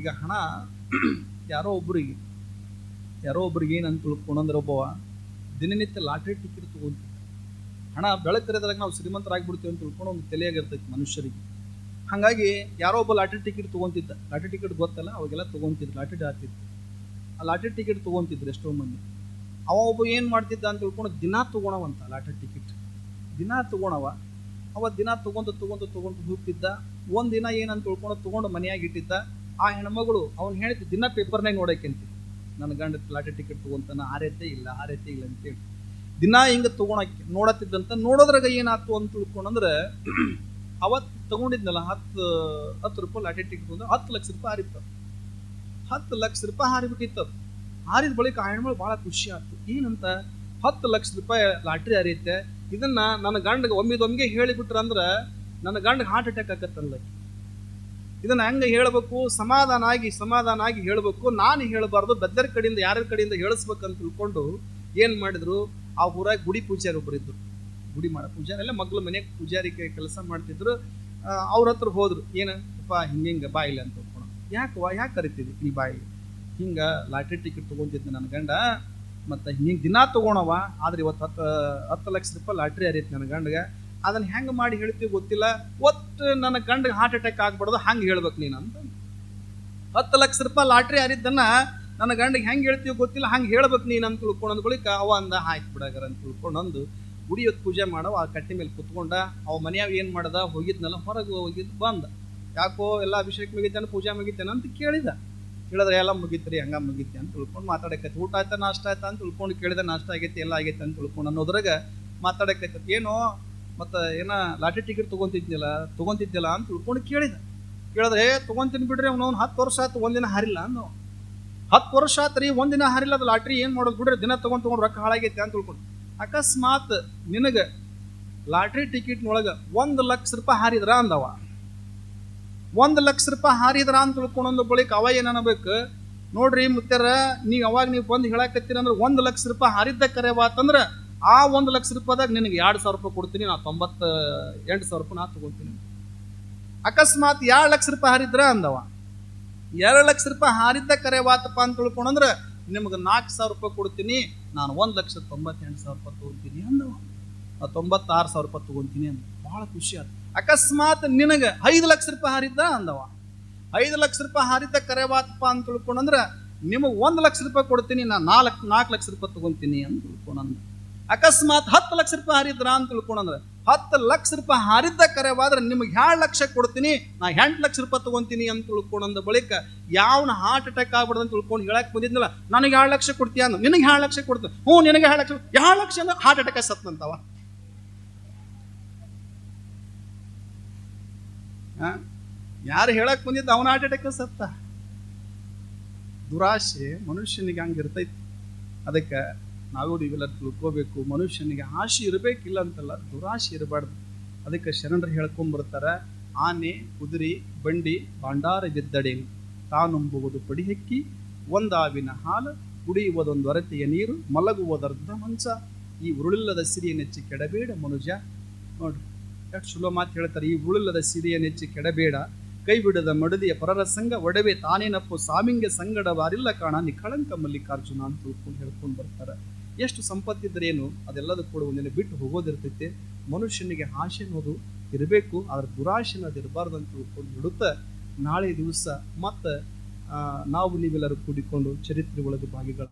ಈಗ ಹಣ <clears throat> ಯಾರೋ ಒಬ್ರಿಗೆ ಯಾರೋ ಒಬ್ರಿಗೆ ಏನಂತ ತಿಳ್ಕೊಂಡ್ರೆ ಒಬ್ಬವ ದಿನನಿತ್ಯ ಲಾಟ್ರಿ ಟಿಕೆಟ್ ತಗೊಂತೀವಿ ಹಣ ಬೆಳಕರಿದಾಗ ನಾವು ಶ್ರೀಮಂತರಾಗ್ಬಿಡ್ತೀವಿ ಅಂತ ತಿಳ್ಕೊಂಡು ಒಂದು ತಲೆಯಾಗಿರ್ತೈತಿ ಮನುಷ್ಯರಿಗೆ. ಹಾಗಾಗಿ ಯಾರೋ ಒಬ್ಬ ಲಾಟ್ರಿ ಟಿಕೆಟ್ ತೊಗೊಂತಿದ್ದ. ಲಾಟ್ರಿ ಟಿಕೆಟ್ ಗೊತ್ತಲ್ಲ, ಅವಾಗೆಲ್ಲ ತಗೊಂತಿದ್ದ ಲಾಟ್ರಿ ಹಾಕ್ತಿದ್ರು ಆ ಲಾಟ್ರಿ ಟಿಕೆಟ್ ತೊಗೊಂತಿದ್ರು ಎಷ್ಟೋ ಮಂದಿ. ಅವ ಒಬ್ಬ ಏನು ಮಾಡ್ತಿದ್ದ ಅಂತ ತಿಳ್ಕೊಂಡು ದಿನಾ ತೊಗೊಳವಂತ ಲಾಟ್ರಿ ಟಿಕೆಟ್. ದಿನಾ ತೊಗೊಳವ ಅವ ದಿನ ತೊಗೊಂಡು ತೊಗೊಂಡು ತೊಗೊಂಡು ಹೋಗ್ತಿದ್ದ. ಒಂದು ದಿನ ಏನಂತ ತಿಳ್ಕೊಂಡು ತೊಗೊಂಡು ಮನೆಯಾಗಿ ಇಟ್ಟಿದ್ದ. ಆ ಹೆಣ್ಮಗಳು ಅವ್ನು ಹೇಳ್ತಿ, ದಿನ ಪೇಪರ್ನಾಗ ನೋಡಕ್ಕಂತ ನನ್ನ ಗಂಡ ಲಾಟ್ರಿ ಟಿಕೆಟ್ ತೊಗೊಂತಾನ, ಆರೈತೆ ಇಲ್ಲ ಆರೈತೆ ಇಲ್ಲ ಅಂತೇಳಿ ದಿನ ಹಿಂಗೆ ತೊಗೊಳಕ್ಕೆ ನೋಡತ್ತಿದ್ದಂತ ನೋಡೋದ್ರಾಗ ಏನಾಯ್ತು ಅಂತ ತಿಳ್ಕೊಂಡಂದ್ರೆ ಅವತ್ತು ತಗೊಂಡಿದ್ನಲ್ಲ ಹತ್ತು ಹತ್ತು ರೂಪಾಯಿ ಲಾಟ್ರಿ ಟಿಕೆಟ್ ಅಂದ್ರೆ ಹತ್ತು ಲಕ್ಷ ರೂಪಾಯಿ ಹಾರಿತ್ತು ಹತ್ತು ಲಕ್ಷ ರೂಪಾಯಿ ಹಾರಿಬಿಟ್ಟಿತ್ತು ಹಾರಿದ ಬಳಿಕ ಆ ಬಹಳ ಭಾಳ ಖುಷಿ ಆಯ್ತು. ಏನಂತ? ಹತ್ತು ಲಕ್ಷ ರೂಪಾಯಿ ಲಾಟ್ರಿ ಹರಿಯುತ್ತೆ. ಇದನ್ನ ನನ್ನ ಗಂಡಗೆ ಹೇಳಿಬಿಟ್ರ ಅಂದ್ರೆ ನನ್ನ ಗಂಡಗೆ ಹಾರ್ಟ್ ಅಟ್ಯಾಕ್ ಆಗತ್ತಲ್ಲ ಇದನ್ನ ಹೆಂಗೆ ಹೇಳಬೇಕು? ಸಮಾಧಾನ ಆಗಿ ಸಮಾಧಾನ ಆಗಿ ಹೇಳಬೇಕು. ನಾನು ಹೇಳಬಾರ್ದು, ಬೆದ್ದರ ಕಡೆಯಿಂದ ಯಾರ ಕಡೆಯಿಂದ ಹೇಳಿಸ್ಬೇಕಂತ ತಿಳ್ಕೊಂಡು ಏನು ಮಾಡಿದ್ರು? ಆ ಊರಾಗ ಗುಡಿ ಪೂಜಾರಿ ಒಬ್ಬರು ಇದ್ರು. ಗುಡಿ ಮಾಡ, ಪೂಜಾರಿ ಎಲ್ಲ ಮಗ್ಳು ಮನೆಗೆ ಪೂಜಾರಿ ಕೆಲಸ ಮಾಡ್ತಿದ್ರು. ಅವ್ರ ಹತ್ರ ಹೋದ್ರು. ಏನಪ್ಪ ಹಿಂಗೆ ಹಿಂಗೆ ಬಾಯಿಲ್ಲ ಅಂತ ತಿಳ್ಕೊಂಡು ಯಾಕವ್ವ ಯಾಕೆ ಕರಿತೀವಿ ನೀ ಬಾಯಿ. ಹಿಂಗೆ ಲಾಟ್ರಿ ಟಿಕೆಟ್ ತೊಗೊಂತಿದ್ದೆ ನನ್ನ ಗಂಡ, ಮತ್ತು ಹಿಂಗೆ ದಿನ ತೊಗೊಳವ ಆದ್ರೆ ಇವತ್ತು ಹತ್ತು ಹತ್ತು ಲಕ್ಷ ರೂಪಾಯಿ ಲಾಟ್ರಿ ಅರಿತು ನನ್ನ ಗಂಡಗೆ. ಅದನ್ನ ಹೆಂಗೆ ಮಾಡಿ ಹೇಳ್ತೀವಿ ಗೊತ್ತಿಲ್ಲ. ಒಟ್ಟು ನನ್ನ ಗಂಡಗೆ ಹಾರ್ಟ್ ಅಟ್ಯಾಕ್ ಆಗ್ಬಾರ್ದು, ಹಂಗೆ ಹೇಳ್ಬೇಕು ನೀನು ಅಂತ. ಹತ್ತು ಲಕ್ಷ ರೂಪಾಯಿ ಲಾಟ್ರಿ ಹರಿದ್ದನ್ನ ನನ್ನ ಗಂಡಗೆ ಹೆಂಗೆ ಹೇಳ್ತೀವಿ ಗೊತ್ತಿಲ್ಲ, ಹಂಗೆ ಹೇಳ್ಬೇಕು ನೀನು ಅಂತ ತಿಳ್ಕೊಂಡು ಬಳಿಕ ಅವ ಅಂದ, ಆಯ್ತು ಬಿಡಗರ ಅಂತ ತಿಳ್ಕೊಂಡು ಅಂದು ಗುಡಿ ಪೂಜೆ ಮಾಡವ, ಆ ಕಟ್ಟಿ ಮೇಲೆ ಕುತ್ಕೊಂಡ, ಅವ ಮನೆಯಾಗ ಏನು ಮಾಡ್ದ, ಹೋಗಿದ್ನಲ್ಲ, ಹೊರಗೆ ಹೋಗಿದ್ದು ಬಂದ. ಯಾಕೋ ಎಲ್ಲ ಅಭಿಷೇಕ ಮುಗಿತೇನೆ ಪೂಜೆ ಮುಗಿತೇನೆ ಅಂತ ಕೇಳಿದ. ಕೇಳಿದ್ರೆ ಎಲ್ಲ ಮುಗಿತ್ರಿ ಹಂಗ ಮುಗಿತೆ ಅಂತ ತಿಳ್ಕೊಂಡು ಮಾತಾಡಕೈತಿ ಊಟ ಆಯ್ತಾ ನಾಷ್ಟ ಆಯ್ತಾ? ಅಂತ ತಿಳ್ಕೊಂಡು ಕೇಳಿದ ನಾಷ್ಟ ಆಗೈತಿ ಎಲ್ಲ ಆಗೈತೆ ಅಂತ ತಿಳ್ಕೊಂಡು ಅನ್ನೋದ್ರಾಗ ಮಾತಾಡಕತ್ತ. ಏನೋ ಮತ್ತೆ ಏನ ಲಾಟ್ರಿ ಟಿಕೆಟ್ ತಗೊಂತಿದ್ನಿಲ್ಲ ತಗೊಂತಿದ್ದಿಲ್ಲ ಅಂತ ತಿಳ್ಕೊಂಡು ಕೇಳಿದ. ಕೇಳಿದ್ರೆ "ಏ, ತಗೊಂತೀನಿ ಬಿಡ್ರಿ ಅವ್ನು ಹತ್ತು ವರ್ಷ ಆಯ್ತು ಒಂದಿನ ಹಾರಿಲ್ಲ ಅನ್ನೋ ಹತ್ತು ವರ್ಷ ಆತ್ರಿ ಒಂದಿನ ಹಾರಿಲ್ಲ ಅದು ಲಾಟ್ರಿ ಏನು ಮಾಡೋದು ಬಿಡ್ರಿ ದಿನ ತಗೊಂಡ್ ತೊಗೊಂಡು ರೊಕ್ಕ ಹಾಳಾಗೈತೆ ಅಂತ ತಿಳ್ಕೊಂಡು. ಅಕಸ್ಮಾತ್ ನಿನಗೆ ಲಾಟ್ರಿ ಟಿಕೆಟ್ನೊಳಗೆ ಒಂದು ಲಕ್ಷ ರೂಪಾಯಿ ಹಾರಿದ್ರ ಅಂದವ. ಒಂದು ಲಕ್ಷ ರೂಪಾಯಿ ಹಾರಿದ್ರ ಅಂತ ತಿಳ್ಕೊಂಡೊಂದು ಬಳಿಕ ಅವ ಏನಬೇಕು ನೋಡ್ರಿ ಮುತ್ಯಾರ ನೀವು ಅವಾಗ ನೀವು ಬಂದು ಹೇಳಕತ್ತೀರ ಅಂದ್ರೆ ಒಂದು ಲಕ್ಷ ರೂಪಾಯಿ ಹಾರಿದ್ದ ಕರೆವಾತಂದ್ರ ಆ ಒಂದು ಲಕ್ಷ ರೂಪಾಯಿದಾಗ ನಿನಗೆ ಎರಡು ಸಾವಿರ ರೂಪಾಯಿ ಕೊಡ್ತೀನಿ, ನಾ ತೊಂಬತ್ತ ಎಂಟು ಸಾವಿರ ರೂಪಾಯಿ ನಾ ತಗೊಳ್ತೀನಿ. ಅಕಸ್ಮಾತ್ ಎರಡು ಲಕ್ಷ ರೂಪಾಯಿ ಹಾರಿದ್ರ ಅಂದವ. ಎರಡು ಲಕ್ಷ ರೂಪಾಯಿ ಹಾರಿದ್ದ ಕರೆವಾತಪ್ಪ ಅಂತ ತಿಳ್ಕೊಂಡ್ರೆ ನಿಮ್ಗೆ ನಾಲ್ಕು ಸಾವಿರ ರೂಪಾಯಿ ಕೊಡ್ತೀನಿ, ನಾನು ಒಂದು ಲಕ್ಷ ತೊಂಬತ್ತೆಂಟು ಸಾವಿರ ರೂಪಾಯಿ ತಗೊಳ್ತೀನಿ ಅಂದವ. ತೊಂಬತ್ತಾರು ಸಾವಿರ ರೂಪಾಯಿ ತಗೊಳ್ತೀನಿ ಅಂದ್ರೆ ಭಾಳ ಖುಷಿ ಆಯ್ತು ಅಕಸ್ಮಾತ್ ನಿನಗೆ ಐದು ಲಕ್ಷ ರೂಪಾಯಿ ಹಾರಿದ್ದ ಅಂದವ. ಐದು ಲಕ್ಷ ರೂಪಾಯಿ ಹಾರಿದ್ದ ಕರೆವಾತಪ್ಪ ಅಂತ ತಿಳ್ಕೊಂಡ್ರೆ ನಿಮಗೆ ಒಂದು ಲಕ್ಷ ರೂಪಾಯಿ ಕೊಡ್ತೀನಿ ನಾನು ನಾಲ್ಕು ನಾಲ್ಕು ಲಕ್ಷ ರೂಪಾಯಿ ತಗೊಂತೀನಿ ಅಂತ ತಿಳ್ಕೊಂಡಂದ ಅಕಸ್ಮಾತ್ ಹತ್ತು ಲಕ್ಷ ರೂಪಾಯಿ ಹಾರಿದ್ರ ಅಂತ ತಿಳ್ಕೊಂಡ್ರೆ ಹತ್ತು ಲಕ್ಷ ರೂಪಾಯಿ ಹಾರಿದ್ದ ಕರೆವಾದ್ರೆ ನಿಮಗೆ ಎರಡು ಲಕ್ಷ ಕೊಡ್ತೀನಿ, ನಾ ಎಂಟು ಲಕ್ಷ ರೂಪಾಯಿ ತಗೊಂತೀನಿ ಅಂತ ತಿಳ್ಕೊಂಡ ಬಳಿಕ ಯಾವನ ಹಾರ್ಟ್ ಅಟ್ಯಾಕ್ ಆಗ್ಬಿಡ್ದು ಅಂತ ತಿಳ್ಕೊಂಡು ಹೇಳಕ್ ಬಂದಿದ್ನಲ್ಲ, ನನಗೆ ಎರಡು ಲಕ್ಷ ಕೊಡ್ತೀಯ ನಿನಗೆ ಎರಡು ಲಕ್ಷ ಕೊಡ್ತೀನಿ ಹ್ಞೂ, ನಿನಗೆ ಎರಡು ಲಕ್ಷ ಎರಡು ಲಕ್ಷ ಅಂದ್ರೆ ಹಾರ್ಟ್ ಅಟ್ಯಾಕ್ ಸತ್ನಂತವ ಯಾರು ಹೇಳಕ್ ಬಂದಿದ್ದ ಅವನ ಹಾರ್ಟ್ ಸತ್ತ. ದುರಾಶೆ ಮನುಷ್ಯನಿಗೆ ಹಂಗೆ ಇರ್ತೈತಿ. ಅದಕ್ಕೆ ನಾವು ಇವೆಲ್ಲ ತಿಳ್ಕೋಬೇಕು. ಮನುಷ್ಯನಿಗೆ ಆಶೆ ಇರಬೇಕಿಲ್ಲ ಅಂತಲ್ಲ, ದುರಾಶೆ ಇರಬಾರ್ದು. ಅದಕ್ಕೆ ಶರಣರು ಹೇಳ್ಕೊಂಬರ್ತಾರೆ ಆನೆ, ಕುದುರೆ, ಬಂಡಿ ಬಾಂಡಾರ ಗೆದ್ದಡೆ ತಾನುಂಬುವುದು ಪಡಿಹಕ್ಕಿ ಒಂದಾವಿನ ಹಾಲು, ಕುಡಿಯುವುದೊಂದು ಅರತೆಯ ನೀರು, ಮಲಗುವುದರ್ಧ ಮಂಚ. ಈ ಉರುಳಿಲ್ಲದ ಸಿರಿಯ ನೆಚ್ಚಿ ಕೆಡಬೇಡ ಮನುಜ ನೋಡ್ರಿ ಎಷ್ಟು ಚಲೋ ಮಾತು ಹೇಳ್ತಾರೆ, ಈ ಉಳಿಲ್ಲದ ಸಿರಿಯ ನೆಚ್ಚಿ ಕೆಡಬೇಡ. ಕೈ ಬಿಡದ ಮಡದಿಯ ಪರರ ಸಂಘ ಒಡವೆ ತಾನೇನಪ್ಪು ಸಾಮಿಂಗೆ ಸಂಗಡವಾರಿಲ್ಲ ಕಾಣ. ನಿಖಳಂಕ ಮಲ್ಲಿಕಾರ್ಜುನ ಅಂತ ತಿಳ್ಕೊಂಡು ಹೇಳ್ಕೊಂಡು ಬರ್ತಾರೆ. ಎಷ್ಟು ಸಂಪತ್ತಿದ್ರೇನು? ಅದೆಲ್ಲದೂ ಕೂಡ ಒಂದಿನ ಬಿಟ್ಟು ಹೋಗೋದಿರ್ತೈತೆ. ಮನುಷ್ಯನಿಗೆ ಆಶೆ ಅನ್ನೋದು ಇರಬೇಕು, ಆದ್ರೆ ದುರಾಶೆ ಅನ್ನೋದು ಇರಬಾರ್ದು ಅಂತ ತಿಳ್ಕೊಂಡು ಬಿಡುತ್ತೆ ನಾಳೆ ದಿವಸ ಮತ್ತೆ ನಾವು ನೀವೆಲ್ಲರೂ ಕೂಡಿಕೊಂಡು ಚರಿತ್ರೆ ಒಳಗೆ ಭಾಗಿಗಳ